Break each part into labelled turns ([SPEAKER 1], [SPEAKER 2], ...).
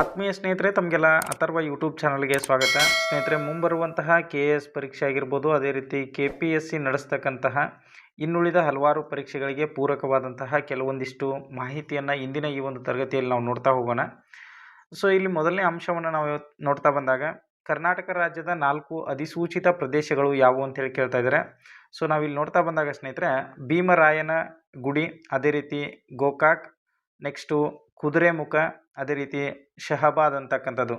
[SPEAKER 1] ಆತ್ಮೀಯ ಸ್ನೇಹಿತರೆ, ತಮಗೆಲ್ಲ ಅಥರ್ವ ಯೂಟ್ಯೂಬ್ ಚಾನಲ್ಗೆ ಸ್ವಾಗತ. ಸ್ನೇಹಿತರೆ, ಮುಂಬರುವಂತಹ ಕೆ ಎ ಎಸ್ ಪರೀಕ್ಷೆ ಆಗಿರ್ಬೋದು, ಅದೇ ರೀತಿ ಕೆ ಪಿ ಎಸ್ ಸಿ ನಡೆಸ್ತಕ್ಕಂತಹ ಇನ್ನುಳಿದ ಹಲವಾರು ಪರೀಕ್ಷೆಗಳಿಗೆ ಪೂರಕವಾದಂತಹ ಕೆಲವೊಂದಿಷ್ಟು ಮಾಹಿತಿಯನ್ನು ಇಂದಿನ ಈ ಒಂದು ತರಗತಿಯಲ್ಲಿ ನಾವು ನೋಡ್ತಾ ಹೋಗೋಣ. ಸೊ, ಇಲ್ಲಿ ಮೊದಲನೇ ಅಂಶವನ್ನು ನಾವು ನೋಡ್ತಾ ಬಂದಾಗ, ಕರ್ನಾಟಕ ರಾಜ್ಯದ ನಾಲ್ಕು ಅಧಿಸೂಚಿತ ಪ್ರದೇಶಗಳು ಯಾವುವು ಅಂತೇಳಿ ಕೇಳ್ತಾ ಇದ್ದಾರೆ. ಸೊ, ನಾವಿಲ್ಲಿ ನೋಡ್ತಾ ಬಂದಾಗ ಸ್ನೇಹಿತರೆ, ಭೀಮರಾಯನ ಗುಡಿ, ಅದೇ ರೀತಿ ಗೋಕಾಕ್, ನೆಕ್ಸ್ಟು ಕುದುರೆಮುಖ ಅದೇ ರೀತಿ ಶಹಬಾದ್ ಅಂತಕ್ಕಂಥದ್ದು.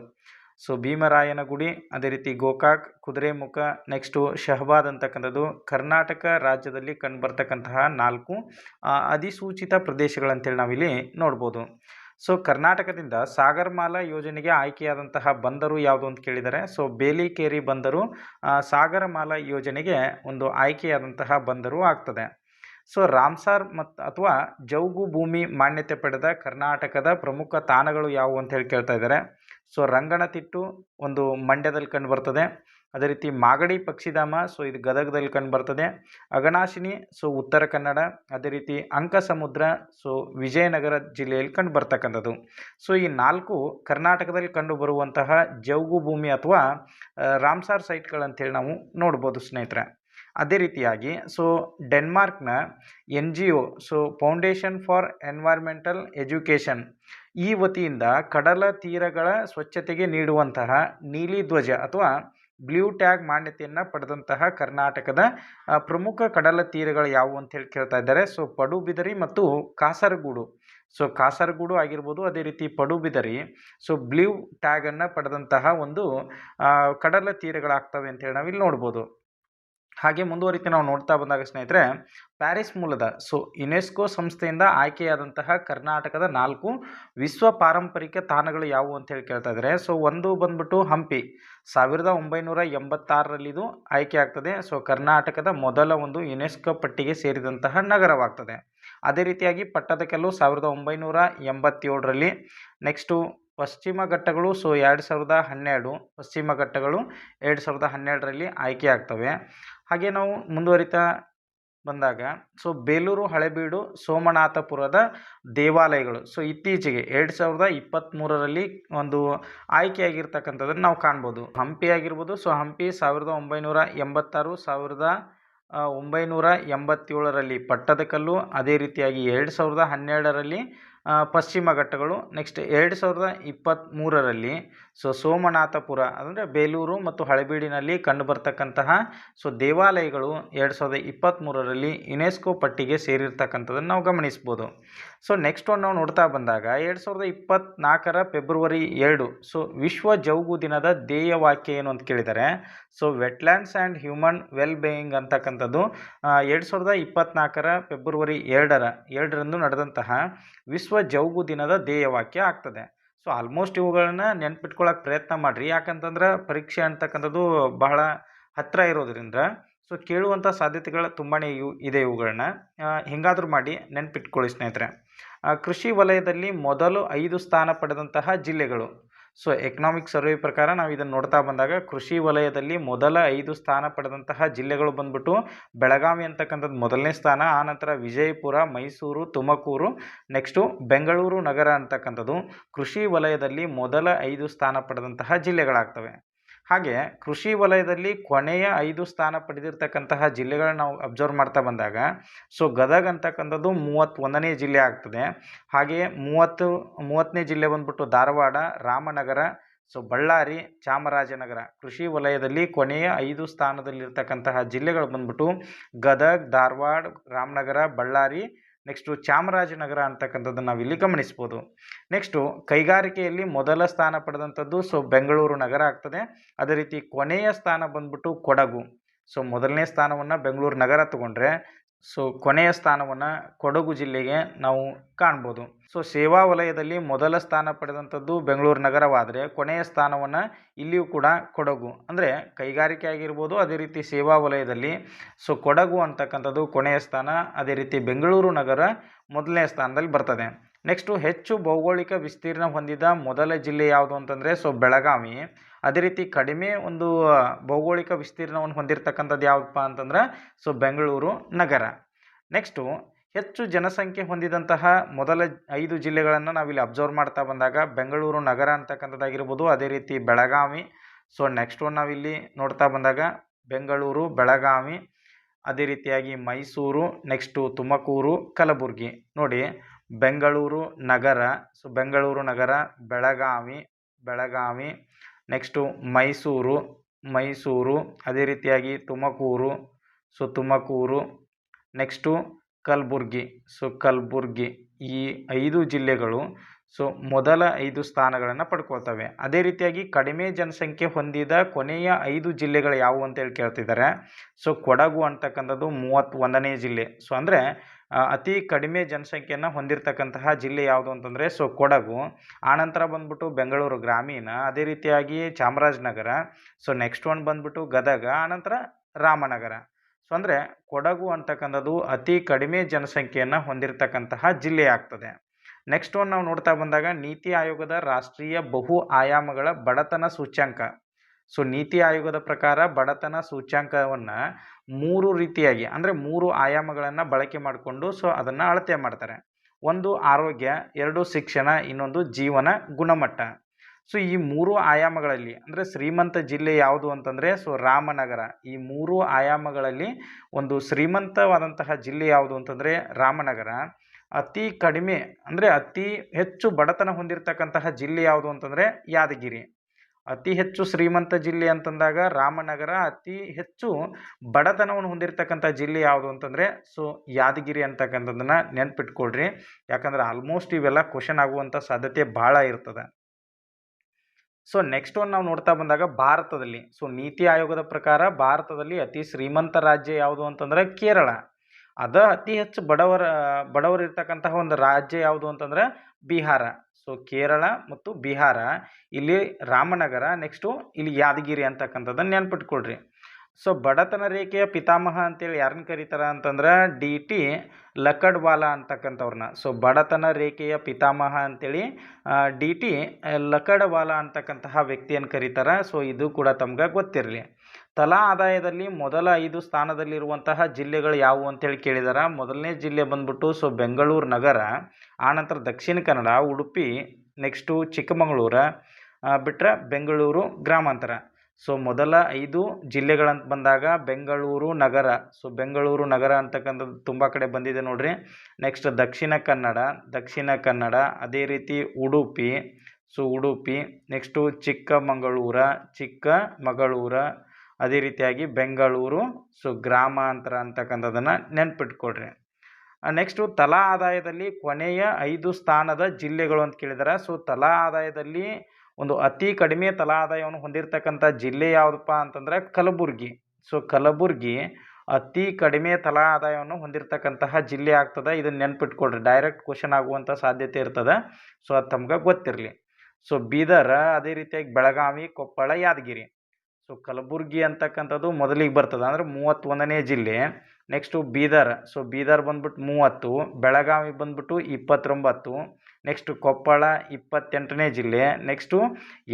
[SPEAKER 1] ಸೊ ಭೀಮರಾಯನ ಗುಡಿ, ಅದೇ ರೀತಿ ಗೋಕಾಕ್ ಕುದುರೆಮುಖ ನೆಕ್ಸ್ಟು ಶಹಬಾದ್ ಅಂತಕ್ಕಂಥದ್ದು. ಕರ್ನಾಟಕ ರಾಜ್ಯದಲ್ಲಿ ಕಂಡುಬರ್ತಕ್ಕಂತಹ ನಾಲ್ಕು ಅಧಿಸೂಚಿತ ಪ್ರದೇಶಗಳಂತೇಳಿ ನಾವಿಲ್ಲಿ ನೋಡ್ಬೋದು. ಸೊ ಕರ್ನಾಟಕದಿಂದ ಸಾಗರಮಾಲಾ ಯೋಜನೆಗೆ ಆಯ್ಕೆಯಾದಂತಹ ಬಂದರು ಯಾವುದು ಅಂತ ಕೇಳಿದರೆ ಸೊ ಬೇಲಿಕೇರಿ ಬಂದರು ಸಾಗರಮಾಲಾ ಯೋಜನೆಗೆ ಒಂದು ಆಯ್ಕೆಯಾದಂತಹ ಬಂದರು ಆಗ್ತದೆ. ಸೊ ರಾಮ್ಸಾರ್ ಮತ್ತು ಅಥವಾ ಜೌಗು ಭೂಮಿ ಮಾನ್ಯತೆ ಪಡೆದ ಕರ್ನಾಟಕದ ಪ್ರಮುಖ ತಾಣಗಳು ಯಾವುವು ಅಂತ ಹೇಳಿ ಕೇಳ್ತಾ ಇದ್ದಾರೆ. ಸೊ ರಂಗನತಿಟ್ಟು ಒಂದು ಮಂಡ್ಯದಲ್ಲಿ ಕಂಡು ಬರ್ತದೆ. ಅದೇ ರೀತಿ ಮಾಗಡಿ ಪಕ್ಷಿಧಾಮ, ಸೊ ಇದು ಗದಗದಲ್ಲಿ ಕಂಡು ಬರ್ತದೆ. ಅಗನಾಶಿನಿ, ಸೊ ಉತ್ತರ ಕನ್ನಡ, ಅದೇ ರೀತಿ ಅಂಕ ಸಮುದ್ರ ಸೊ ವಿಜಯನಗರ ಜಿಲ್ಲೆಯಲ್ಲಿ ಕಂಡು ಬರ್ತಕ್ಕಂಥದ್ದು. ಸೊ ಈ ನಾಲ್ಕು ಕರ್ನಾಟಕದಲ್ಲಿ ಕಂಡು ಬರುವಂತಹ ಜೌಗು ಭೂಮಿ ಅಥವಾ ರಾಮ್ಸಾರ್ ಸೈಟ್ಗಳಂತೇಳಿ ನಾವು ನೋಡ್ಬೋದು ಸ್ನೇಹಿತರೆ. ಅದೇ ರೀತಿಯಾಗಿ so ಡೆನ್ಮಾರ್ಕ್ನ N G O so foundation for environmental education ಈ ವತಿಯಿಂದ ಕಡಲ ತೀರಗಳ ಸ್ವಚ್ಛತೆಗೆ ನೀಡುವಂತಹ ನೀಲಿ ಧ್ವಜ ಅಥವಾ ಬ್ಲೂ ಟ್ಯಾಗ್ ಮಾನ್ಯತೆಯನ್ನು ಪಡೆದಂತಹ ಕರ್ನಾಟಕದ ಪ್ರಮುಖ ಕಡಲ ತೀರಗಳು ಯಾವುವು ಅಂತ ಹೇಳಿ ಕೇಳ್ತಾ ಇದ್ದಾರೆ. ಸೊ ಪಡುಬಿದರಿ ಮತ್ತು ಕಾಸರಗೂಡು. ಸೊ ಕಾಸರಗೂಡು ಆಗಿರ್ಬೋದು, ಅದೇ ರೀತಿ ಪಡುಬಿದರಿ. ಸೊ ಬ್ಲೂ ಟ್ಯಾಗನ್ನು ಪಡೆದಂತಹ ಒಂದು ಕಡಲ ತೀರಗಳಾಗ್ತವೆ ಅಂತೇಳಿ ನಾವಿಲ್ಲಿ ನೋಡ್ಬೋದು. ಹಾಗೆ ಮುಂದುವರಿಕೆ ನಾವು ನೋಡ್ತಾ ಬಂದಾಗ ಸ್ನೇಹಿತರೆ, ಪ್ಯಾರಿಸ್ ಮೂಲದ, ಸೊ, ಯುನೆಸ್ಕೋ ಸಂಸ್ಥೆಯಿಂದ ಆಯ್ಕೆಯಾದಂತಹ ಕರ್ನಾಟಕದ ನಾಲ್ಕು ವಿಶ್ವ ಪಾರಂಪರಿಕ ತಾಣಗಳು ಯಾವುವು ಅಂತ ಹೇಳಿ ಕೇಳ್ತಾ ಇದ್ದಾರೆ. ಸೊ, ಒಂದು ಬಂದ್ಬಿಟ್ಟು ಹಂಪಿ. ಸಾವಿರದ ಒಂಬೈನೂರ ಎಂಬತ್ತಾರರಲ್ಲಿ ಇದು ಆಯ್ಕೆ ಆಗ್ತದೆ. ಸೊ, ಕರ್ನಾಟಕದ ಮೊದಲ ಒಂದು ಯುನೆಸ್ಕೋ ಪಟ್ಟಿಗೆ ಸೇರಿದಂತಹ ನಗರವಾಗ್ತದೆ. ಅದೇ ರೀತಿಯಾಗಿ ಪಟ್ಟದಕಲ್ಲು ಸಾವಿರದ ಒಂಬೈನೂರ ಎಂಬತ್ತೇಳರಲ್ಲಿ ನೆಕ್ಸ್ಟು ಪಶ್ಚಿಮ ಘಟ್ಟಗಳು ಸೊ ಎರಡು ಸಾವಿರದ ಹನ್ನೆರಡು ಪಶ್ಚಿಮ ಘಟ್ಟಗಳು ಎರಡು ಸಾವಿರದ ಹನ್ನೆರಡರಲ್ಲಿ ಆಯ್ಕೆ ಆಗ್ತವೆ. ಹಾಗೆ ನಾವು ಮುಂದುವರಿತಾ ಬಂದಾಗ, ಸೊ ಬೇಲೂರು, ಹಳೆಬೀಡು, ಸೋಮನಾಥಪುರದ ದೇವಾಲಯಗಳು, ಸೊ ಇತ್ತೀಚೆಗೆ ಎರಡು ಸಾವಿರದ ಇಪ್ಪತ್ತ್ಮೂರರಲ್ಲಿ ಒಂದು ಆಯ್ಕೆಯಾಗಿರ್ತಕ್ಕಂಥದ್ದನ್ನು ನಾವು ಕಾಣ್ಬೋದು. ಹಂಪಿ ಆಗಿರ್ಬೋದು, ಸೊ ಹಂಪಿ ಸಾವಿರದ ಒಂಬೈನೂರ ಎಂಬತ್ತಾರು, ಸಾವಿರದ ಒಂಬೈನೂರ ಎಂಬತ್ತೇಳರಲ್ಲಿ ಪಟ್ಟದಕಲ್ಲು, ಅದೇ ರೀತಿಯಾಗಿ ಎರಡು ಸಾವಿರದ ಹನ್ನೆರಡರಲ್ಲಿ ಪಶ್ಚಿಮ ಘಟ್ಟಗಳು ನೆಕ್ಸ್ಟ್ ಎರಡು ಸಾವಿರದ ಇಪ್ಪತ್ತ್ಮೂರರಲ್ಲಿ ಸೊ ಸೋಮನಾಥಪುರ ಅಂದರೆ ಬೇಲೂರು ಮತ್ತು ಹಳೆಬೀಡಿನಲ್ಲಿ ಕಂಡುಬರ್ತಕ್ಕಂತಹ ಸೊ ದೇವಾಲಯಗಳು ಎರಡು ಸಾವಿರದ ಇಪ್ಪತ್ತ್ಮೂರರಲ್ಲಿ ಯುನೆಸ್ಕೋ ಪಟ್ಟಿಗೆ ಸೇರಿರ್ತಕ್ಕಂಥದ್ದನ್ನು ನಾವು ಗಮನಿಸ್ಬೋದು. ಸೊ ನೆಕ್ಸ್ಟ್ ಒಂದು ನಾವು ನೋಡ್ತಾ ಬಂದಾಗ ಎರಡು ಸಾವಿರದ ಇಪ್ಪತ್ತ್ನಾಲ್ಕರ ಫೆಬ್ರವರಿ ಎರಡು, ಸೊ ವಿಶ್ವ ಜೌಗು ದಿನದ ಧ್ಯೇಯ ವಾಕ್ಯ ಏನು ಅಂತ ಕೇಳಿದರೆ, so wetlands and human well being ಅಂತಕ್ಕಂಥದ್ದು ಎರಡು ಸಾವಿರದ ಇಪ್ಪತ್ತ್ನಾಲ್ಕರ ಫೆಬ್ರವರಿ ಎರಡರ, ಎರಡರಂದು ನಡೆದಂತಹ ವಿಶ್ವ ಜೌಗು ದಿನದ ಧ್ಯೇಯ ವಾಕ್ಯ ಆಗ್ತದೆ. ಸೊ ಆಲ್ಮೋಸ್ಟ್ ಇವುಗಳನ್ನ ನೆನ್ಪಿಟ್ಕೊಳ್ಳೋಕೆ ಪ್ರಯತ್ನ ಮಾಡಿರಿ. ಯಾಕಂತಂದ್ರೆ ಪರೀಕ್ಷೆ ಅಂತಕ್ಕಂಥದ್ದು ಬಹಳ ಹತ್ತಿರ ಇರೋದ್ರಿಂದ. ಸೊ ಕೇಳುವಂಥ ಸಾಧ್ಯತೆಗಳು ತುಂಬಾ ಇವು, ಇದೆ ಇವುಗಳನ್ನ. ಹಿಂಗಾದರೂ ಮಾಡಿ ನೆನ್ಪಿಟ್ಕೊಳ್ಳಿ ಸ್ನೇಹಿತರೆ. ಕೃಷಿ ವಲಯದಲ್ಲಿ ಮೊದಲು ಐದು ಸ್ಥಾನ ಪಡೆದಂತಹ ಜಿಲ್ಲೆಗಳು. ಸೊ ಎಕನಾಮಿಕ್ ಸರ್ವೆ ಪ್ರಕಾರ ನಾವು ಇದನ್ನು ನೋಡ್ತಾ ಬಂದಾಗ ಕೃಷಿ ವಲಯದಲ್ಲಿ ಮೊದಲ ಐದು ಸ್ಥಾನ ಪಡೆದಂತಹ ಜಿಲ್ಲೆಗಳು ಬಂದ್ಬಿಟ್ಟು ಬೆಳಗಾವಿ ಅಂತಕ್ಕಂಥದ್ದು ಮೊದಲನೇ ಸ್ಥಾನ ಆನಂತರ ವಿಜಯಪುರ, ಮೈಸೂರು, ತುಮಕೂರು ನೆಕ್ಸ್ಟು ಬೆಂಗಳೂರು ನಗರ ಅಂತಕ್ಕಂಥದ್ದು ಕೃಷಿ ವಲಯದಲ್ಲಿ ಮೊದಲ ಐದು ಸ್ಥಾನ ಪಡೆದಂತಹ ಜಿಲ್ಲೆಗಳಾಗ್ತವೆ. ಹಾಗೆ ಕೃಷಿ ವಲಯದಲ್ಲಿ ಕೊನೆಯ ಐದು ಸ್ಥಾನ ಪಡೆದಿರ್ತಕ್ಕಂತಹ ಜಿಲ್ಲೆಗಳನ್ನ ನಾವು ಅಬ್ಸರ್ವ್ ಮಾಡ್ತಾ ಬಂದಾಗ ಸೊ ಗದಗ ಅಂತಕ್ಕಂಥದ್ದು ಮೂವತ್ತೊಂದನೇ ಜಿಲ್ಲೆ ಆಗ್ತದೆ. ಹಾಗೆಯೇ ಮೂವತ್ತು, ಮೂವತ್ತನೇ ಜಿಲ್ಲೆ ಬಂದ್ಬಿಟ್ಟು ಧಾರವಾಡ, ರಾಮನಗರ ಸೊ ಬಳ್ಳಾರಿ, ಚಾಮರಾಜನಗರ ಕೃಷಿ ವಲಯದಲ್ಲಿ ಕೊನೆಯ ಐದು ಸ್ಥಾನದಲ್ಲಿರ್ತಕ್ಕಂತಹ ಜಿಲ್ಲೆಗಳು ಬಂದ್ಬಿಟ್ಟು ಗದಗ, ಧಾರವಾಡ, ರಾಮನಗರ, ಬಳ್ಳಾರಿ ನೆಕ್ಸ್ಟು ಚಾಮರಾಜನಗರ ಅಂತಕ್ಕಂಥದ್ದನ್ನು ನಾವಿಲ್ಲಿ ಗಮನಿಸ್ಬೋದು. ನೆಕ್ಸ್ಟು ಕೈಗಾರಿಕೆಯಲ್ಲಿ ಮೊದಲ ಸ್ಥಾನ ಪಡೆದಂಥದ್ದು ಸೊ ಬೆಂಗಳೂರು ನಗರ ಆಗ್ತದೆ. ಅದೇ ರೀತಿ ಕೊನೆಯ ಸ್ಥಾನ ಬಂದ್ಬಿಟ್ಟು ಕೊಡಗು. ಸೊ ಮೊದಲನೇ ಸ್ಥಾನವನ್ನು ಬೆಂಗಳೂರು ನಗರ ತಗೊಂಡ್ರೆ ಸೊ ಕೊನೆಯ ಸ್ಥಾನವನ್ನು ಕೊಡಗು ಜಿಲ್ಲೆಗೆ ನಾವು ಕಾಣ್ಬೋದು. ಸೊ ಸೇವಾ ವಲಯದಲ್ಲಿ ಮೊದಲ ಸ್ಥಾನ ಪಡೆದಂಥದ್ದು ಬೆಂಗಳೂರು ನಗರವಾದರೆ ಕೊನೆಯ ಸ್ಥಾನವನ್ನು ಇಲ್ಲಿಯೂ ಕೂಡ ಕೊಡಗು. ಅಂದರೆ ಕೈಗಾರಿಕೆ ಆಗಿರ್ಬೋದು, ಅದೇ ರೀತಿ ಸೇವಾ ವಲಯದಲ್ಲಿ. ಸೊ ಕೊಡಗು ಅಂತಕ್ಕಂಥದ್ದು ಕೊನೆಯ ಸ್ಥಾನ, ಅದೇ ರೀತಿ ಬೆಂಗಳೂರು ನಗರ ಮೊದಲನೇ ಸ್ಥಾನದಲ್ಲಿ ಬರ್ತದೆ. ನೆಕ್ಸ್ಟು ಹೆಚ್ಚು ಭೌಗೋಳಿಕ ವಿಸ್ತೀರ್ಣ ಹೊಂದಿದ ಮೊದಲ ಜಿಲ್ಲೆ ಯಾವುದು ಅಂತಂದರೆ, ಸೊ ಬೆಳಗಾವಿ. ಅದೇ ರೀತಿ ಕಡಿಮೆ ಒಂದು ಭೌಗೋಳಿಕ ವಿಸ್ತೀರ್ಣವನ್ನು ಹೊಂದಿರತಕ್ಕಂಥದ್ದು ಯಾವುದಪ್ಪ ಅಂತಂದ್ರೆ ಸೊ ಬೆಂಗಳೂರು ನಗರ. ನೆಕ್ಸ್ಟು ಹೆಚ್ಚು ಜನಸಂಖ್ಯೆ ಹೊಂದಿದಂತಹ ಮೊದಲ ಐದು ಜಿಲ್ಲೆಗಳನ್ನು ನಾವಿಲ್ಲಿ ಅಬ್ಸರ್ವ್ ಮಾಡ್ತಾ ಬಂದಾಗ ಬೆಂಗಳೂರು ನಗರ ಅಂತಕ್ಕಂಥದ್ದಾಗಿರ್ಬೋದು, ಅದೇ ರೀತಿ ಬೆಳಗಾವಿ. ಸೊ ನೆಕ್ಸ್ಟ್ ಒನ್ ನಾವಿಲ್ಲಿ ನೋಡ್ತಾ ಬಂದಾಗ ಬೆಂಗಳೂರು, ಬೆಳಗಾವಿ, ಅದೇ ರೀತಿಯಾಗಿ ಮೈಸೂರು ನೆಕ್ಸ್ಟು ತುಮಕೂರು, ಕಲಬುರಗಿ. ನೋಡಿ, ಬೆಂಗಳೂರು ನಗರ ಸೊ ಬೆಂಗಳೂರು ನಗರ, ಬೆಳಗಾವಿ ಬೆಳಗಾವಿ ನೆಕ್ಸ್ಟು ಮೈಸೂರು ಮೈಸೂರು ಅದೇ ರೀತಿಯಾಗಿ Tumakuru. So Tumakuru. Next Kalaburagi. So Kalaburagi ಈ ಐದು ಜಿಲ್ಲೆಗಳು ಸೊ ಮೊದಲ ಐದು ಸ್ಥಾನಗಳನ್ನು ಪಡ್ಕೊಳ್ತವೆ. ಅದೇ ರೀತಿಯಾಗಿ ಕಡಿಮೆ ಜನಸಂಖ್ಯೆ ಹೊಂದಿದ ಕೊನೆಯ ಐದು ಜಿಲ್ಲೆಗಳು ಯಾವುವು ಅಂತೇಳಿ ಕೇಳ್ತಿದ್ದಾರೆ ಸೊ ಕೊಡಗು ಅಂತಕ್ಕಂಥದ್ದು ಮೂವತ್ತೊಂದನೇ ಜಿಲ್ಲೆ. ಸೊ ಅಂದರೆ ಅತಿ ಕಡಿಮೆ ಜನಸಂಖ್ಯೆಯನ್ನು ಹೊಂದಿರತಕ್ಕಂತಹ ಜಿಲ್ಲೆ ಯಾವುದು ಅಂತಂದರೆ ಸೊ ಕೊಡಗು. ಆನಂತರ ಬಂದ್ಬಿಟ್ಟು ಬೆಂಗಳೂರು ಗ್ರಾಮೀಣ, ಅದೇ ರೀತಿಯಾಗಿ ಚಾಮರಾಜನಗರ, ಸೊ ನೆಕ್ಸ್ಟ್ ಒನ್ ಬಂದ್ಬಿಟ್ಟು ಗದಗ ಆನಂತರ ರಾಮನಗರ. ಸೊ ಅಂದರೆ ಕೊಡಗು ಅಂತಕ್ಕಂಥದ್ದು ಅತಿ ಕಡಿಮೆ ಜನಸಂಖ್ಯೆಯನ್ನು ಹೊಂದಿರತಕ್ಕಂತಹ ಜಿಲ್ಲೆ ಆಗ್ತದೆ. ನೆಕ್ಸ್ಟ್ ಒನ್ ನಾವು ನೋಡ್ತಾ ಬಂದಾಗ ನೀತಿ ಆಯೋಗದ ರಾಷ್ಟ್ರೀಯ ಬಹು ಆಯಾಮಗಳ ಬಡತನ ಸೂಚ್ಯಂಕ. ಸೊ ನೀತಿ ಆಯೋಗದ ಪ್ರಕಾರ ಬಡತನ ಸೂಚ್ಯಂಕವನ್ನು ಮೂರು ರೀತಿಯಾಗಿ, ಅಂದರೆ ಮೂರು ಆಯಾಮಗಳನ್ನು ಬಳಕೆ ಮಾಡಿಕೊಂಡು ಸೊ ಅದನ್ನು ಅಳತೆ ಮಾಡ್ತಾರೆ. ಒಂದು ಆರೋಗ್ಯ, ಎರಡು ಶಿಕ್ಷಣ, ಇನ್ನೊಂದು ಜೀವನ ಗುಣಮಟ್ಟ. ಸೊ ಈ ಮೂರು ಆಯಾಮಗಳಲ್ಲಿ, ಅಂದರೆ ಶ್ರೀಮಂತ ಜಿಲ್ಲೆ ಯಾವುದು ಅಂತಂದರೆ, ಸೊ ರಾಮನಗರ. ಈ ಮೂರು ಆಯಾಮಗಳಲ್ಲಿ ಒಂದು ಶ್ರೀಮಂತವಾದಂತಹ ಜಿಲ್ಲೆ ಯಾವುದು ಅಂತಂದರೆ, ರಾಮನಗರ. ಅತಿ ಕಡಿಮೆ, ಅಂದರೆ ಅತಿ ಹೆಚ್ಚು ಬಡತನ ಹೊಂದಿರತಕ್ಕಂತಹ ಜಿಲ್ಲೆ ಯಾವುದು ಅಂತಂದರೆ, ಯಾದಗಿರಿ. ಅತಿ ಹೆಚ್ಚು ಶ್ರೀಮಂತ ಜಿಲ್ಲೆ ಅಂತಂದಾಗ ರಾಮನಗರ, ಅತಿ ಹೆಚ್ಚು ಬಡತನವನ್ನು ಹೊಂದಿರತಕ್ಕಂಥ ಜಿಲ್ಲೆ ಯಾವುದು ಅಂತಂದರೆ, ಸೊ, ಯಾದಗಿರಿ ಅಂತಕ್ಕಂಥದ್ದನ್ನು ನೆನ್ಪಿಟ್ಕೊಳ್ರಿ. ಯಾಕಂದ್ರೆ ಆಲ್ಮೋಸ್ಟ್ ಇವೆಲ್ಲ ಕ್ವಶನ್ ಆಗುವಂಥ ಸಾಧ್ಯತೆ ಭಾಳ ಇರ್ತದೆ. ಸೊ ನೆಕ್ಸ್ಟ್ ಒನ್ ನಾವು ನೋಡ್ತಾ ಬಂದಾಗ ಭಾರತದಲ್ಲಿ. ಸೊ ನೀತಿ ಆಯೋಗದ ಪ್ರಕಾರ ಭಾರತದಲ್ಲಿ ಅತಿ ಶ್ರೀಮಂತ ರಾಜ್ಯ ಯಾವುದು ಅಂತಂದರೆ ಕೇರಳ. ಅದ ಅತಿ ಹೆಚ್ಚು ಬಡವರ, ಬಡವರಿರ್ತಕ್ಕಂತಹ ಒಂದು ರಾಜ್ಯ ಯಾವುದು ಅಂತಂದ್ರೆ, ಬಿಹಾರ. ಸೊ ಕೇರಳ ಮತ್ತು ಬಿಹಾರ ಇಲ್ಲಿ ರಾಮನಗರ ನೆಕ್ಸ್ಟು ಇಲ್ಲಿ ಯಾದಗಿರಿ ಅಂತಕ್ಕಂಥದ್ದನ್ನು ನೆನ್ಪಿಟ್ಕೊಳ್ರಿ. ಸೊ ಬಡತನ ರೇಖೆಯ ಪಿತಾಮಹ ಅಂತೇಳಿ ಯಾರನ್ನ ಕರೀತಾರೆ ಅಂತಂದ್ರೆ ಡಿ ಟಿ ಲಕಡ್ವಾಲಾ ಅಂತಕ್ಕಂಥವ್ರನ್ನ. ಸೊ ಬಡತನ ರೇಖೆಯ ಪಿತಾಮಹ ಅಂತೇಳಿ ಡಿ ಟಿ ಲಕಡ್ವಾಲಾ ಅಂತಕ್ಕಂತಹ ವ್ಯಕ್ತಿಯನ್ನು ಕರೀತಾರೆ. ಸೊ ಇದು ಕೂಡ ತಮ್ಗೆ ಗೊತ್ತಿರಲಿ. ತಲಾ ಆದಾಯದಲ್ಲಿ ಮೊದಲ ಐದು ಸ್ಥಾನದಲ್ಲಿರುವಂತಹ ಜಿಲ್ಲೆಗಳು ಯಾವುವು ಅಂತೇಳಿ ಕೇಳಿದಾರೆ. ಮೊದಲನೇ ಜಿಲ್ಲೆ ಬಂದ್ಬಿಟ್ಟು ಸೊ ಬೆಂಗಳೂರು ನಗರ ಆನಂತರ ದಕ್ಷಿಣ ಕನ್ನಡ, ಉಡುಪಿ ನೆಕ್ಸ್ಟು ಚಿಕ್ಕಮಗಳೂರು ಬಿಟ್ಟರೆ ಬೆಂಗಳೂರು ಗ್ರಾಮಾಂತರ. ಸೊ ಮೊದಲ ಐದು ಜಿಲ್ಲೆಗಳಂತ ಬಂದಾಗ ಬೆಂಗಳೂರು ನಗರ. ಸೊ ಬೆಂಗಳೂರು ನಗರ ಅಂತಕ್ಕಂಥದ್ದು ತುಂಬ ಕಡೆ ಬಂದಿದೆ ನೋಡ್ರಿ. ನೆಕ್ಸ್ಟ್ ದಕ್ಷಿಣ ಕನ್ನಡ ದಕ್ಷಿಣ ಕನ್ನಡ, ಅದೇ ರೀತಿ ಉಡುಪಿ. ಸೊ ಉಡುಪಿ ನೆಕ್ಸ್ಟು ಚಿಕ್ಕಮಗಳೂರು ಚಿಕ್ಕಮಗಳೂರು ಅದೇ ರೀತಿಯಾಗಿ ಬೆಂಗಳೂರು ಸೊ ಗ್ರಾಮಾಂತರ ಅಂತಕ್ಕಂಥದ್ದನ್ನು ನೆನ್ಪಿಟ್ಕೊಳ್ರಿ. ನೆಕ್ಸ್ಟು ತಲಾ ಆದಾಯದಲ್ಲಿ ಕೊನೆಯ ಐದು ಸ್ಥಾನದ ಜಿಲ್ಲೆಗಳು ಅಂತ ಕೇಳಿದಾರೆ. ಸೊ ತಲಾ ಆದಾಯದಲ್ಲಿ ಒಂದು ಅತಿ ಕಡಿಮೆ ತಲಾ ಆದಾಯವನ್ನು ಹೊಂದಿರತಕ್ಕಂಥ ಜಿಲ್ಲೆ ಯಾವುದಪ್ಪ ಅಂತಂದರೆ ಕಲಬುರ್ಗಿ. ಸೊ ಕಲಬುರ್ಗಿ ಅತಿ ಕಡಿಮೆ ತಲಾ ಆದಾಯವನ್ನು ಹೊಂದಿರತಕ್ಕಂತಹ ಜಿಲ್ಲೆ ಆಗ್ತದೆ. ಇದನ್ನು ನೆನ್ಪಿಟ್ಕೊಳ್ರಿ. ಡೈರೆಕ್ಟ್ ಕ್ವಶನ್ ಆಗುವಂಥ ಸಾಧ್ಯತೆ ಇರ್ತದೆ. ಸೊ ಅದು ತಮ್ಗೆ ಗೊತ್ತಿರಲಿ. ಸೊ ಬೀದರ್, ಅದೇ ರೀತಿಯಾಗಿ ಬೆಳಗಾವಿ, ಕೊಪ್ಪಳ, ಯಾದಗಿರಿ. ಸೊ ಕಲಬುರ್ಗಿ ಅಂತಕ್ಕಂಥದ್ದು ಮೊದಲಿಗೆ ಬರ್ತದೆ. ಅಂದರೆ ಮೂವತ್ತೊಂದನೇ ಜಿಲ್ಲೆ. ನೆಕ್ಸ್ಟು ಬೀದರ್. ಸೊ ಬೀದರ್ ಬಂದ್ಬಿಟ್ಟು ಮೂವತ್ತು, ಬೆಳಗಾವಿ ಬಂದ್ಬಿಟ್ಟು ಇಪ್ಪತ್ತೊಂಬತ್ತು ನೆಕ್ಸ್ಟು ಕೊಪ್ಪಳ ಇಪ್ಪತ್ತೆಂಟನೇ ಜಿಲ್ಲೆ ನೆಕ್ಸ್ಟು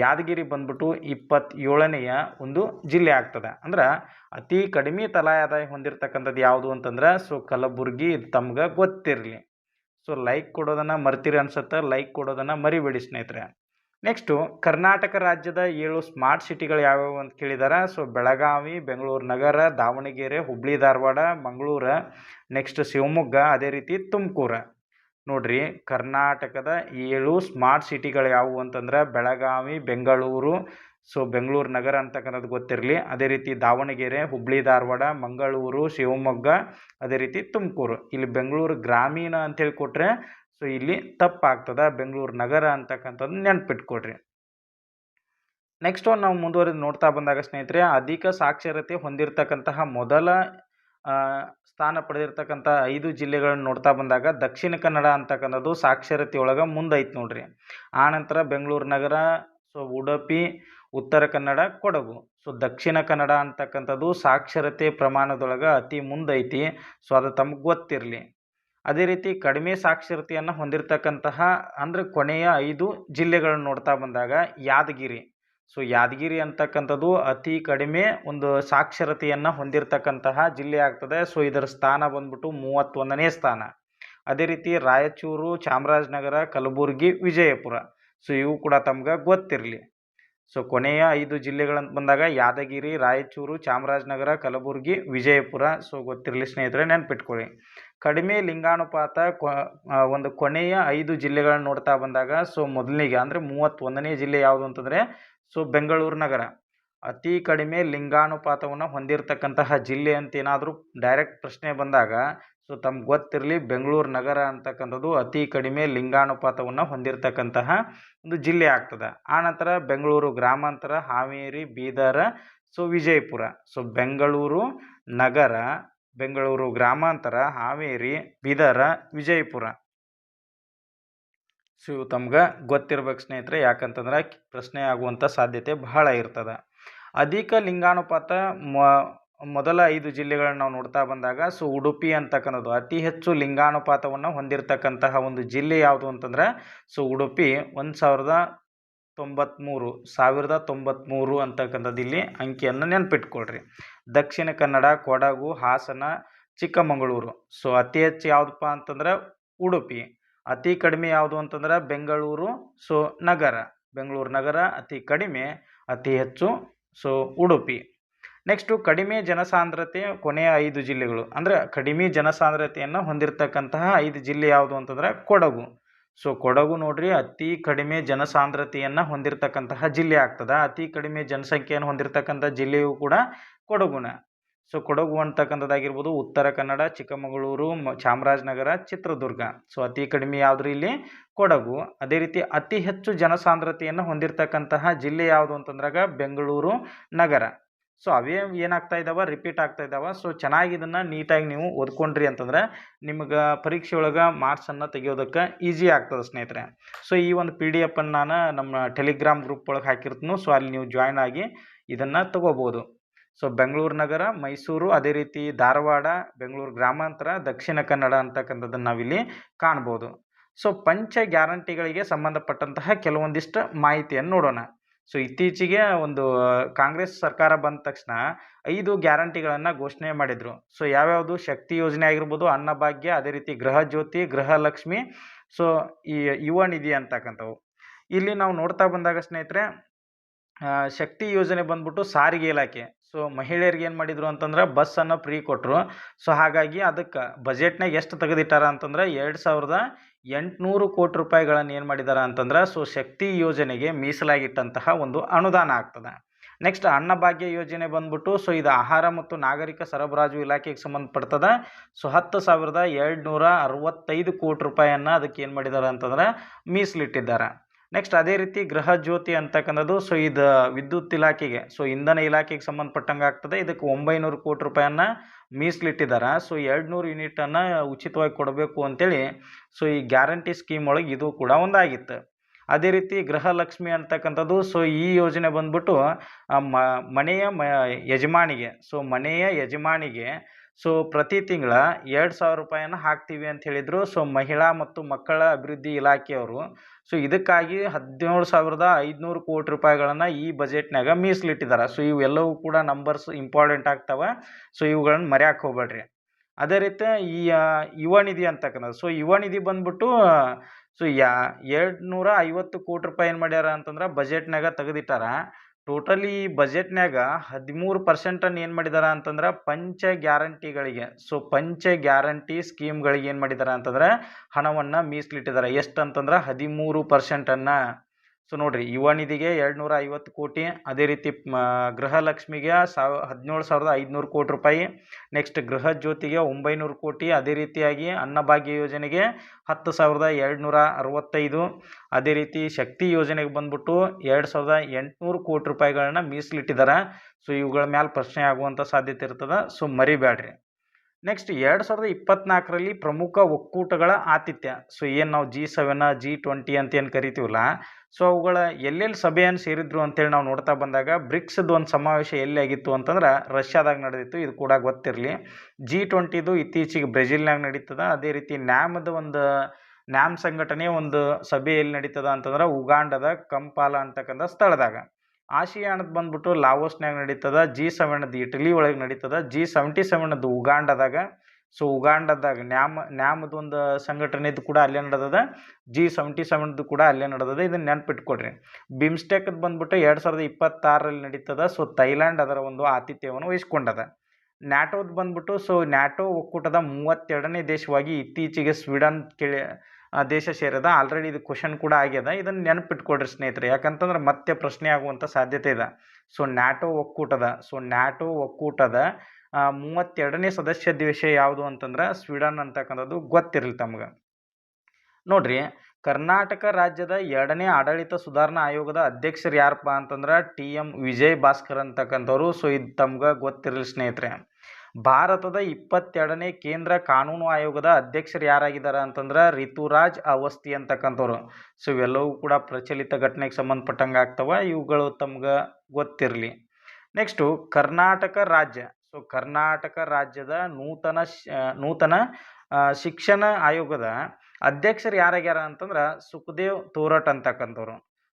[SPEAKER 1] ಯಾದಗಿರಿ ಬಂದ್ಬಿಟ್ಟು ಇಪ್ಪತ್ತೇಳನೆಯ ಒಂದು ಜಿಲ್ಲೆ ಆಗ್ತದೆ. ಅಂದ್ರೆ ಅತಿ ಕಡಿಮೆ ತಲಾ ಆದಾಯ ಹೊಂದಿರತಕ್ಕಂಥದ್ದು ಯಾವುದು ಅಂತಂದ್ರೆ ಸೊ ಕಲಬುರ್ಗಿ ಇದು ತಮ್ಗೆ ಗೊತ್ತಿರಲಿ. ಸೊ ಲೈಕ್ ಕೊಡೋದನ್ನು ಮರ್ತೀರಿ ಅನ್ಸುತ್ತೆ ಲೈಕ್ ಕೊಡೋದನ್ನು ಮರಿಬೇಡಿ ಸ್ನೇಹಿತರೆ. ನೆಕ್ಸ್ಟು ಕರ್ನಾಟಕ ರಾಜ್ಯದ ಏಳು ಸ್ಮಾರ್ಟ್ ಸಿಟಿಗಳು ಯಾವ್ಯಾವು ಅಂತ ಕೇಳಿದಾರೆ. ಸೊ ಬೆಳಗಾವಿ ಬೆಂಗಳೂರು ನಗರ, ದಾವಣಗೆರೆ ಹುಬ್ಳಿ ಧಾರವಾಡ ಮಂಗಳೂರು ನೆಕ್ಸ್ಟ್ ಶಿವಮೊಗ್ಗ ಅದೇ ರೀತಿ ತುಮಕೂರು. ನೋಡ್ರಿ, ಕರ್ನಾಟಕದ ಏಳು ಸ್ಮಾರ್ಟ್ ಸಿಟಿಗಳು ಯಾವುವು ಅಂತಂದ್ರೆ ಬೆಳಗಾವಿ ಬೆಂಗಳೂರು ಸೊ ಬೆಂಗಳೂರು ನಗರ ಅಂತಕ್ಕಂಥದ್ದು ಗೊತ್ತಿರಲಿ. ಅದೇ ರೀತಿ ದಾವಣಗೆರೆ ಹುಬ್ಳಿ ಧಾರವಾಡ ಮಂಗಳೂರು ಶಿವಮೊಗ್ಗ ಅದೇ ರೀತಿ ತುಮಕೂರು. ಇಲ್ಲಿ ಬೆಂಗಳೂರು ಗ್ರಾಮೀಣ ಅಂತೇಳಿ ಕೊಟ್ಟರೆ ಸೊ, ಇಲ್ಲಿ ತಪ್ಪಾಗ್ತದೆ. ಬೆಂಗಳೂರು ನಗರ ಅಂತಕ್ಕಂಥದ್ದು ನೆನ್ಪಿಟ್ಕೊಡ್ರಿ ನೆಕ್ಸ್ಟ್ ನಾವು ಮುಂದುವರೆದು ನೋಡ್ತಾ ಬಂದಾಗ, ಸ್ನೇಹಿತರೆ, ಅಧಿಕ ಸಾಕ್ಷರತೆ ಹೊಂದಿರತಕ್ಕಂತಹ ಮೊದಲ ಸ್ಥಾನ ಪಡೆದಿರ್ತಕ್ಕಂಥ ಐದು ಜಿಲ್ಲೆಗಳನ್ನು ನೋಡ್ತಾ ಬಂದಾಗ, ದಕ್ಷಿಣ ಕನ್ನಡ ಅಂತಕ್ಕಂಥದ್ದು ಸಾಕ್ಷರತೆ ಒಳಗೆ ಮುಂದೈತೆ ನೋಡ್ರಿ. ಆನಂತರ ಬೆಂಗಳೂರು ನಗರ, ಸೊ, ಉಡುಪಿ, ಉತ್ತರ ಕನ್ನಡ, ಕೊಡಗು. ಸೊ, ದಕ್ಷಿಣ ಕನ್ನಡ ಅಂತಕ್ಕಂಥದ್ದು ಸಾಕ್ಷರತೆ ಪ್ರಮಾಣದೊಳಗೆ ಅತಿ ಮುಂದೈತಿ. ಸೊ, ಅದು ತಮಗೆ ಗೊತ್ತಿರಲಿ. ಅದೇ ರೀತಿ ಕಡಿಮೆ ಸಾಕ್ಷರತೆಯನ್ನು ಹೊಂದಿರತಕ್ಕಂತಹ ಅಂದರೆ ಕೊನೆಯ ಐದು ಜಿಲ್ಲೆಗಳನ್ನು ನೋಡ್ತಾ ಬಂದಾಗ ಯಾದಗಿರಿ. ಸೊ ಯಾದಗಿರಿ ಅಂತಕ್ಕಂಥದ್ದು ಅತಿ ಕಡಿಮೆ ಒಂದು ಸಾಕ್ಷರತೆಯನ್ನು ಹೊಂದಿರತಕ್ಕಂತಹ ಜಿಲ್ಲೆ ಆಗ್ತದೆ. ಸೊ ಇದರ ಸ್ಥಾನ ಬಂದ್ಬಿಟ್ಟು ಮೂವತ್ತೊಂದನೇ ಸ್ಥಾನ. ಅದೇ ರೀತಿ ರಾಯಚೂರು, ಚಾಮರಾಜನಗರ, ಕಲಬುರಗಿ, ವಿಜಯಪುರ. ಸೊ ಇವು ಕೂಡ ತಮ್ಗೆ ಗೊತ್ತಿರಲಿ. ಸೊ ಕೊನೆಯ ಐದು ಜಿಲ್ಲೆಗಳಂತ ಬಂದಾಗ ಯಾದಗಿರಿ, ರಾಯಚೂರು, ಚಾಮರಾಜನಗರ, ಕಲಬುರಗಿ, ವಿಜಯಪುರ. ಸೊ ಗೊತ್ತಿರಲಿ ಸ್ನೇಹಿತರೆ, ನೆನ್ಪಿಟ್ಕೊಳ್ಳಿ. ಕಡಿಮೆ ಲಿಂಗಾನುಪಾತ ಒಂದು ಕೊನೆಯ ಐದು ಜಿಲ್ಲೆಗಳನ್ನ ನೋಡ್ತಾ ಬಂದಾಗ ಸೊ ಮೊದಲಿಗೆ ಅಂದರೆ ಮೂವತ್ತೊಂದನೇ ಜಿಲ್ಲೆ ಯಾವುದು ಅಂತಂದರೆ ಸೊ ಬೆಂಗಳೂರು ನಗರ. ಅತಿ ಕಡಿಮೆ ಲಿಂಗಾನುಪಾತವನ್ನು ಹೊಂದಿರತಕ್ಕಂತಹ ಜಿಲ್ಲೆ ಅಂತ ಏನಾದರೂ ಡೈರೆಕ್ಟ್ ಪ್ರಶ್ನೆ ಬಂದಾಗ ಸೊ ತಮ್ಗೆ ಗೊತ್ತಿರಲಿ, ಬೆಂಗಳೂರು ನಗರ ಅಂತಕ್ಕಂಥದ್ದು ಅತಿ ಕಡಿಮೆ ಲಿಂಗಾನುಪಾತವನ್ನು ಹೊಂದಿರತಕ್ಕಂತಹ ಒಂದು ಜಿಲ್ಲೆ ಆಗ್ತದೆ. ಆನಂತರ ಬೆಂಗಳೂರು ಗ್ರಾಮಾಂತರ, ಹಾವೇರಿ, ಬೀದರ, ಸೊ ವಿಜಯಪುರ. ಸೊ ಬೆಂಗಳೂರು ನಗರ, ಬೆಂಗಳೂರು ಗ್ರಾಮಾಂತರ, ಹಾವೇರಿ, ಬೀದರ, ವಿಜಯಪುರ. ಸೊ ಇವು ತಮ್ಗೆ ಗೊತ್ತಿರ್ಬೇಕು ಸ್ನೇಹಿತರೆ, ಯಾಕಂತಂದ್ರೆ ಪ್ರಶ್ನೆ ಆಗುವಂಥ ಸಾಧ್ಯತೆ ಬಹಳ ಇರ್ತದೆ. ಅಧಿಕ ಲಿಂಗಾನುಪಾತ ಮ- ಮೊದಲ ಐದು ಜಿಲ್ಲೆಗಳನ್ನು ನಾವು ನೋಡ್ತಾ ಬಂದಾಗ, ಸೊ ಉಡುಪಿ ಅಂತಕ್ಕಂಥದ್ದು ಅತಿ ಹೆಚ್ಚು ಲಿಂಗಾನುಪಾತವನ್ನು ಹೊಂದಿರತಕ್ಕಂತಹ ಒಂದು ಜಿಲ್ಲೆ ಯಾವುದು ಅಂತಂದ್ರೆ, ಸೊ ಉಡುಪಿ ಒಂದು ಸಾವಿರದ ತೊಂಬತ್ತ್ಮೂರು ಸಾವಿರದ ತೊಂಬತ್ತ್ಮೂರು ಅಂತಕ್ಕಂಥದ್ದು ಇಲ್ಲಿ ಅಂಕಿಯನ್ನು ನೆನ್ಪಿಟ್ಕೊಳ್ರಿ. ದಕ್ಷಿಣ ಕನ್ನಡ, ಕೊಡಗು, ಹಾಸನ, ಚಿಕ್ಕಮಗಳೂರು. ಸೊ ಅತಿ ಹೆಚ್ಚು ಯಾವುದಪ್ಪ ಅಂತಂದ್ರೆ ಉಡುಪಿ. ಅತಿ ಕಡಿಮೆ ಯಾವುದು ಅಂತಂದ್ರೆ ಬೆಂಗಳೂರು, ಸೊ ನಗರ. ಬೆಂಗಳೂರು ನಗರ ಅತಿ ಕಡಿಮೆ, ಅತಿ ಹೆಚ್ಚು, ಸೊ ಉಡುಪಿ. ನೆಕ್ಸ್ಟು ಕಡಿಮೆ ಜನಸಾಂದ್ರತೆ ಕೊನೆಯ ಐದು ಜಿಲ್ಲೆಗಳು. ಅಂದರೆ ಕಡಿಮೆ ಜನಸಾಂದ್ರತೆಯನ್ನು ಹೊಂದಿರತಕ್ಕಂತಹ ಐದು ಜಿಲ್ಲೆ ಯಾವುದು ಅಂತಂದ್ರೆ ಕೊಡಗು. ಸೊ ಕೊಡಗು ನೋಡ್ರಿ, ಅತಿ ಕಡಿಮೆ ಜನಸಾಂದ್ರತೆಯನ್ನು ಹೊಂದಿರತಕ್ಕಂತಹ ಜಿಲ್ಲೆ ಆಗ್ತದೆ. ಅತಿ ಕಡಿಮೆ ಜನಸಂಖ್ಯೆಯನ್ನು ಹೊಂದಿರತಕ್ಕಂಥ ಜಿಲ್ಲೆಯೂ ಕೂಡ ಕೊಡಗುನ. ಸೊ ಕೊಡಗು ಅಂತಕ್ಕಂಥದ್ದಾಗಿರ್ಬೋದು ಉತ್ತರ ಕನ್ನಡ, ಚಿಕ್ಕಮಗಳೂರು ಚಾಮರಾಜನಗರ, ಚಿತ್ರದುರ್ಗ. ಸೊ ಅತಿ ಕಡಿಮೆ ಯಾವ್ದು ಇಲ್ಲಿ? ಕೊಡಗು. ಅದೇ ರೀತಿ ಅತಿ ಹೆಚ್ಚು ಜನಸಾಂದ್ರತೆಯನ್ನು ಹೊಂದಿರತಕ್ಕಂತಹ ಜಿಲ್ಲೆ ಯಾವುದು ಅಂತಂದ್ರಾಗ? ಬೆಂಗಳೂರು ನಗರ. ಸೊ ಅವೇ ಏನಾಗ್ತಾ ಇದ್ದಾವೆ ರಿಪೀಟ್ ಆಗ್ತಾ ಇದ್ದಾವೆ ಸೊ ಚೆನ್ನಾಗಿ ಇದನ್ನು ನೀಟಾಗಿ ನೀವು ಓದ್ಕೊಂಡ್ರಿ ಅಂತಂದ್ರೆ ನಿಮ್ಗೆ ಪರೀಕ್ಷೆ ಒಳಗೆ ಮಾರ್ಕ್ಸನ್ನು ತೆಗಿಯೋದಕ್ಕೆ ಈಸಿ ಆಗ್ತದೆ ಸ್ನೇಹಿತರೆ. ಸೊ ಈ ಒಂದು ಪಿ ಡಿ ಎಫನ್ನು ನಾನು ನಮ್ಮ ಟೆಲಿಗ್ರಾಮ್ ಗ್ರೂಪ್ ಒಳಗೆ ಹಾಕಿರ್ತೀನಿ, ಸೊ ಅಲ್ಲಿ ನೀವು ಜಾಯ್ನ್ ಆಗಿ ಇದನ್ನು ತಗೋಬೋದು. ಸೊ ಬೆಂಗಳೂರು ನಗರ, ಮೈಸೂರು, ಅದೇ ರೀತಿ ಧಾರವಾಡ, ಬೆಂಗಳೂರು ಗ್ರಾಮಾಂತರ, ದಕ್ಷಿಣ ಕನ್ನಡ ಅಂತಕ್ಕಂಥದ್ದನ್ನು ನಾವಿಲ್ಲಿ ಕಾಣ್ಬೋದು. ಸೊ ಪಂಚ ಗ್ಯಾರಂಟಿಗಳಿಗೆ ಸಂಬಂಧಪಟ್ಟಂತಹ ಕೆಲವೊಂದಿಷ್ಟು ಮಾಹಿತಿಯನ್ನು ನೋಡೋಣ. ಸೊ ಇತ್ತೀಚೆಗೆ ಒಂದು ಕಾಂಗ್ರೆಸ್ ಸರ್ಕಾರ ಬಂದ ತಕ್ಷಣ ಐದು ಗ್ಯಾರಂಟಿಗಳನ್ನು ಘೋಷಣೆ ಮಾಡಿದರು. ಸೊ ಯಾವ್ಯಾವುದು? ಶಕ್ತಿ ಯೋಜನೆ ಆಗಿರ್ಬೋದು, ಅನ್ನಭಾಗ್ಯ, ಅದೇ ರೀತಿ ಗೃಹ ಜ್ಯೋತಿ ಗೃಹಲಕ್ಷ್ಮಿ ಸೊ ಈ ಯುವ ನಿಧಿ ಅಂತಕ್ಕಂಥವು. ಇಲ್ಲಿ ನಾವು ನೋಡ್ತಾ ಬಂದಾಗ ಸ್ನೇಹಿತರೆ ಶಕ್ತಿ ಯೋಜನೆ ಬಂದ್ಬಿಟ್ಟು ಸಾರಿಗೆ ಇಲಾಖೆ. ಸೊ ಮಹಿಳೆಯರಿಗೆ ಏನು ಮಾಡಿದರು ಅಂತಂದ್ರೆ ಬಸ್ಸನ್ನು ಫ್ರೀ ಕೊಟ್ಟರು ಸೊ ಹಾಗಾಗಿ ಅದಕ್ಕೆ ಬಜೆಟ್ನಾಗ ಎಷ್ಟು ತೆಗೆದಿಟ್ಟಾರ ಅಂತಂದ್ರೆ ಎರಡು ಸಾವಿರದ ಎಂಟುನೂರು ಕೋಟಿ ರೂಪಾಯಿಗಳನ್ನು ಏನು ಮಾಡಿದಾರ ಅಂತಂದ್ರೆ ಸೊ ಶಕ್ತಿ ಯೋಜನೆಗೆ ಮೀಸಲಾಗಿಟ್ಟಂತಹ ಒಂದು ಅನುದಾನ ಆಗ್ತದೆ. ನೆಕ್ಸ್ಟ್ ಅನ್ನಭಾಗ್ಯ ಯೋಜನೆ ಬಂದ್ಬಿಟ್ಟು ಸೊ ಇದು ಆಹಾರ ಮತ್ತು ನಾಗರಿಕ ಸರಬರಾಜು ಇಲಾಖೆಗೆ ಸಂಬಂಧಪಡ್ತದೆ. ಸೊ ಹತ್ತು ಸಾವಿರದ ಏಳ್ನೂರ ಅರವತ್ತೈದು ಕೋಟಿ ರೂಪಾಯಿಯನ್ನು ಅದಕ್ಕೆ ಏನು ಮಾಡಿದ್ದಾರೆ ಅಂತಂದ್ರೆ ಮೀಸಲಿಟ್ಟಿದ್ದಾರೆ. ನೆಕ್ಸ್ಟ್ ಅದೇ ರೀತಿ ಗೃಹ ಜ್ಯೋತಿ ಅಂತಕ್ಕಂಥದ್ದು ಸೊ ಇದು ವಿದ್ಯುತ್ ಇಲಾಖೆಗೆ. ಸೊ ಇಂಧನ ಇಲಾಖೆಗೆ ಸಂಬಂಧಪಟ್ಟಂಗೆ ಆಗ್ತದೆ. ಇದಕ್ಕೆ ಒಂಬೈನೂರು ಕೋಟಿ ರೂಪಾಯನ್ನು ಮೀಸಲಿಟ್ಟಿದ್ದಾರೆ ಸೊ ಎರಡು ನೂರು ಯೂನಿಟನ್ನು ಉಚಿತವಾಗಿ ಕೊಡಬೇಕು ಅಂತೇಳಿ ಸೊ ಈ ಗ್ಯಾರಂಟಿ ಸ್ಕೀಮ್ ಒಳಗೆ ಇದು ಕೂಡ ಒಂದಾಗಿತ್ತು. ಅದೇ ರೀತಿ ಗೃಹಲಕ್ಷ್ಮಿ ಅಂತಕ್ಕಂಥದ್ದು ಸೊ ಈ ಯೋಜನೆ ಬಂದ್ಬಿಟ್ಟು ಮನೆಯ ಯಜಮಾನಿಗೆ ಸೊ ಮನೆಯ ಯಜಮಾನಿಗೆ ಸೊ ಪ್ರತಿ ತಿಂಗಳ ಎರಡು ಸಾವಿರ ರೂಪಾಯಿಯನ್ನು ಹಾಕ್ತೀವಿ ಅಂತ ಹೇಳಿದರು. ಸೊ ಮಹಿಳಾ ಮತ್ತು ಮಕ್ಕಳ ಅಭಿವೃದ್ಧಿ ಇಲಾಖೆಯವರು. ಸೊ ಇದಕ್ಕಾಗಿ ಹದಿನೇಳು ಸಾವಿರದ ಐದುನೂರು ಕೋಟಿ ರೂಪಾಯಿಗಳನ್ನು ಈ ಬಜೆಟ್ನಾಗ ಮೀಸಲಿಟ್ಟಿದ್ದಾರೆ ಸೊ ಇವೆಲ್ಲವೂ ಕೂಡ ನಂಬರ್ಸ್ ಇಂಪಾರ್ಟೆಂಟ್ ಆಗ್ತವೆ. ಸೊ ಇವುಗಳನ್ನು ಮರ್ಯಾಕೆ ಹೋಗ್ಬೇಡ್ರಿ. ಅದೇ ರೀತಿ ಈ ಯುವ ನಿಧಿ ಅಂತಕ್ಕಂಥದ್ದು. ಸೊ ಯುವ ನಿಧಿ ಬಂದ್ಬಿಟ್ಟು ಸೊ ಯಾ ಎರಡು ನೂರ ಐವತ್ತು ಕೋಟಿ ರೂಪಾಯಿ ಏನು ಮಾಡ್ಯಾರ ಅಂತಂದ್ರೆ ಬಜೆಟ್ನಾಗ ತೆಗೆದಿಟ್ಟಾರ. ಟೋಟಲಿ ಈ ಬಜೆಟ್ನ್ಯಾಗ ಹದಿಮೂರು ಪರ್ಸೆಂಟನ್ನು ಏನು ಮಾಡಿದಾರ ಅಂತಂದ್ರೆ ಪಂಚ ಗ್ಯಾರಂಟಿಗಳಿಗೆ. ಸೊ ಪಂಚ ಗ್ಯಾರಂಟಿ ಸ್ಕೀಮ್ಗಳಿಗೆ ಏನು ಮಾಡಿದಾರ ಅಂತಂದ್ರೆ ಹಣವನ್ನು ಮೀಸಲಿಟ್ಟಿದ್ದಾರೆ ಎಷ್ಟು ಅಂತಂದ್ರೆ ಹದಿಮೂರು ಪರ್ಸೆಂಟನ್ನು ಸೊ ನೋಡಿರಿ ಯುವ ನಿಧಿಗೆ ಎರಡು ನೂರ ಐವತ್ತು ಕೋಟಿ. ಅದೇ ರೀತಿ ಗೃಹಲಕ್ಷ್ಮಿಗೆ ಸಾವ ಹದಿನೇಳು ಸಾವಿರದ ಐದುನೂರು ಕೋಟಿ ರೂಪಾಯಿ. ನೆಕ್ಸ್ಟ್ ಗೃಹ ಜ್ಯೋತಿಗೆ ಒಂಬೈನೂರು ಕೋಟಿ. ಅದೇ ರೀತಿಯಾಗಿ, ಅನ್ನಭಾಗ್ಯ ಯೋಜನೆಗೆ ಹತ್ತು ಸಾವಿರದ ಎರಡುನೂರ ಅರವತ್ತೈದು. ಅದೇ ರೀತಿ, ಶಕ್ತಿ ಯೋಜನೆಗೆ ಬಂದ್ಬಿಟ್ಟು ಎರಡು ಸಾವಿರದ ಎಂಟುನೂರು ಕೋಟಿ ರೂಪಾಯಿಗಳನ್ನ ಮೀಸಲಿಟ್ಟಿದ್ದಾರೆ ಸೊ ಇವುಗಳ ಮ್ಯಾಲೆ ಪ್ರಶ್ನೆ ಆಗುವಂಥ ಸಾಧ್ಯತೆ ಇರ್ತದೆ. ಸೊ ಮರಿಬೇಡ್ರಿ ನೆಕ್ಸ್ಟ್ ಎರಡು ಸಾವಿರದ ಇಪ್ಪತ್ನಾಲ್ಕರಲ್ಲಿ ಪ್ರಮುಖ ಒಕ್ಕೂಟಗಳ ಆತಿಥ್ಯ. ಸೊ ಏನು ನಾವು ಜಿ ಸೆವೆನ್ ಜಿ ಟ್ವೆಂಟಿ ಅಂತ ಏನು ಕರಿತೀವಲ್ಲ ಸೊ ಅವುಗಳ ಎಲ್ಲೆಲ್ಲಿ ಸಭೆಯನ್ನು ಸೇರಿದ್ರು ಅಂತೇಳಿ ನಾವು ನೋಡ್ತಾ ಬಂದಾಗ, ಬ್ರಿಕ್ಸ್ದು ಒಂದು ಸಮಾವೇಶ ಎಲ್ಲಿ ಆಗಿತ್ತು ಅಂತಂದ್ರೆ ರಷ್ಯಾದಾಗ ನಡೆದಿತ್ತು, ಇದು ಕೂಡ ಗೊತ್ತಿರಲಿ. ಜಿ ಟ್ವೆಂಟಿದು ಇತ್ತೀಚೆಗೆ ಬ್ರೆಜಿಲ್ನಾಗ ನಡೀತದ, ಅದೇ ರೀತಿ ನ್ಯಾಮದ ಒಂದು, ನ್ಯಾಮ್ ಸಂಘಟನೆ ಒಂದು ಸಭೆ ಎಲ್ಲಿ ನಡೀತದ ಅಂತಂದ್ರೆ ಉಗಾಂಡದ ಕಂಪಾಲ ಅಂತಕ್ಕಂಥ ಸ್ಥಳದಾಗ. ಆಸಿಯಾನದ ಬಂದ್ಬಿಟ್ಟು ಲಾವೋಸ್ನಾಗ ನಡೀತದ, ಜಿ ಸೆವೆನದ್ದು ಇಟಲಿ ಒಳಗೆ ನಡೀತದ, ಜಿ ಸೆವೆಂಟಿ ಸೆವೆನದ್ದು ಉಗಾಂಡದಾಗ. ಸೊ, ಉಗಾಂಡದಾಗ ನ್ಯಾಮ್, ನ್ಯಾಮದ ಒಂದು ಸಂಘಟನೆದು ಕೂಡ ಅಲ್ಲೇ ನಡೆದದ, ಜಿ ಸೆವೆಂಟಿ ಸೆವೆನ್ದು ಕೂಡ ಅಲ್ಲೇ ನಡೆದದ. ಇದನ್ನು ನೆನಪಿಟ್ಕೊಡ್ರಿ ಬಿಮ್ಸ್ಟೆಕ್ದು ಬಂದ್ಬಿಟ್ಟು ಎರಡು ಸಾವಿರದ ಇಪ್ಪತ್ತಾರರಲ್ಲಿ ನಡೀತದ, ಸೊ, ಥೈಲ್ಯಾಂಡ್ ಅದರ ಒಂದು ಆತಿಥ್ಯವನ್ನು ವಹಿಸ್ಕೊಂಡದ. ನ್ಯಾಟೋದು ಬಂದ್ಬಿಟ್ಟು, ಸೊ, ನ್ಯಾಟೋ ಒಕ್ಕೂಟದ ಮೂವತ್ತೆರಡನೇ ದೇಶವಾಗಿ ಇತ್ತೀಚೆಗೆ ಸ್ವೀಡನ್ ಕೇಳಿ ದೇಶ ಸೇರಿದ ಆಲ್ರೆಡಿ ಇದು ಕ್ವಶನ್ ಕೂಡ ಆಗ್ಯದ. ಇದನ್ನು ನೆನಪಿಟ್ಕೊಡ್ರಿ ಸ್ನೇಹಿತರೆ. ಯಾಕಂತಂದ್ರೆ ಮತ್ತೆ ಪ್ರಶ್ನೆ ಆಗುವಂಥ ಸಾಧ್ಯತೆ ಇದೆ. ಸೊ ನ್ಯಾಟೋ ಒಕ್ಕೂಟದ ಸೊ ನ್ಯಾಟೋ ಒಕ್ಕೂಟದ ಮೂವತ್ತೆರಡನೇ ಸದಸ್ಯ ದೇಶ ಯಾವುದು ಅಂತಂದ್ರೆ ಸ್ವೀಡನ್ ಅಂತಕ್ಕಂಥದ್ದು ಗೊತ್ತಿರಲಿ ತಮ್ಗೆ. ನೋಡ್ರಿ, ಕರ್ನಾಟಕ ರಾಜ್ಯದ ಎರಡನೇ ಆಡಳಿತ ಸುಧಾರಣಾ ಆಯೋಗದ ಅಧ್ಯಕ್ಷರು ಯಾರಪ್ಪ ಅಂತಂದ್ರೆ ಟಿ ಎಂ ವಿಜಯ್ ಭಾಸ್ಕರ್ ಅಂತಕ್ಕಂಥವ್ರು. ಸೊ ಇದು ತಮ್ಗೆ ಗೊತ್ತಿರಲಿ ಸ್ನೇಹಿತರೆ. ಭಾರತದ ಇಪ್ಪತ್ತೆರಡನೇ ಕೇಂದ್ರ ಕಾನೂನು ಆಯೋಗದ ಅಧ್ಯಕ್ಷರು ಯಾರಾಗಿದ್ದಾರೆ ಅಂತಂದ್ರೆ ರಿತುರಾಜ್ ಅವಸ್ಥಿ ಅಂತಕ್ಕಂಥವ್ರು. ಸೊ ಇವೆಲ್ಲವೂ ಕೂಡ ಪ್ರಚಲಿತ ಘಟನೆಗೆ ಸಂಬಂಧಪಟ್ಟಂಗೆ ಆಗ್ತವೆ. ಇವುಗಳು ತಮ್ಗೆ ಗೊತ್ತಿರಲಿ. ನೆಕ್ಸ್ಟು ಕರ್ನಾಟಕ ರಾಜ್ಯ. ಸೊ ಕರ್ನಾಟಕ ರಾಜ್ಯದ ನೂತನ ನೂತನ ಶಿಕ್ಷಣ ಆಯೋಗದ ಅಧ್ಯಕ್ಷರು ಯಾರಾಗ್ಯಾರ ಅಂತಂದ್ರೆ ಸುಖದೇವ್ ತೋರಟ್ ಅಂತಕ್ಕಂಥವ್ರು.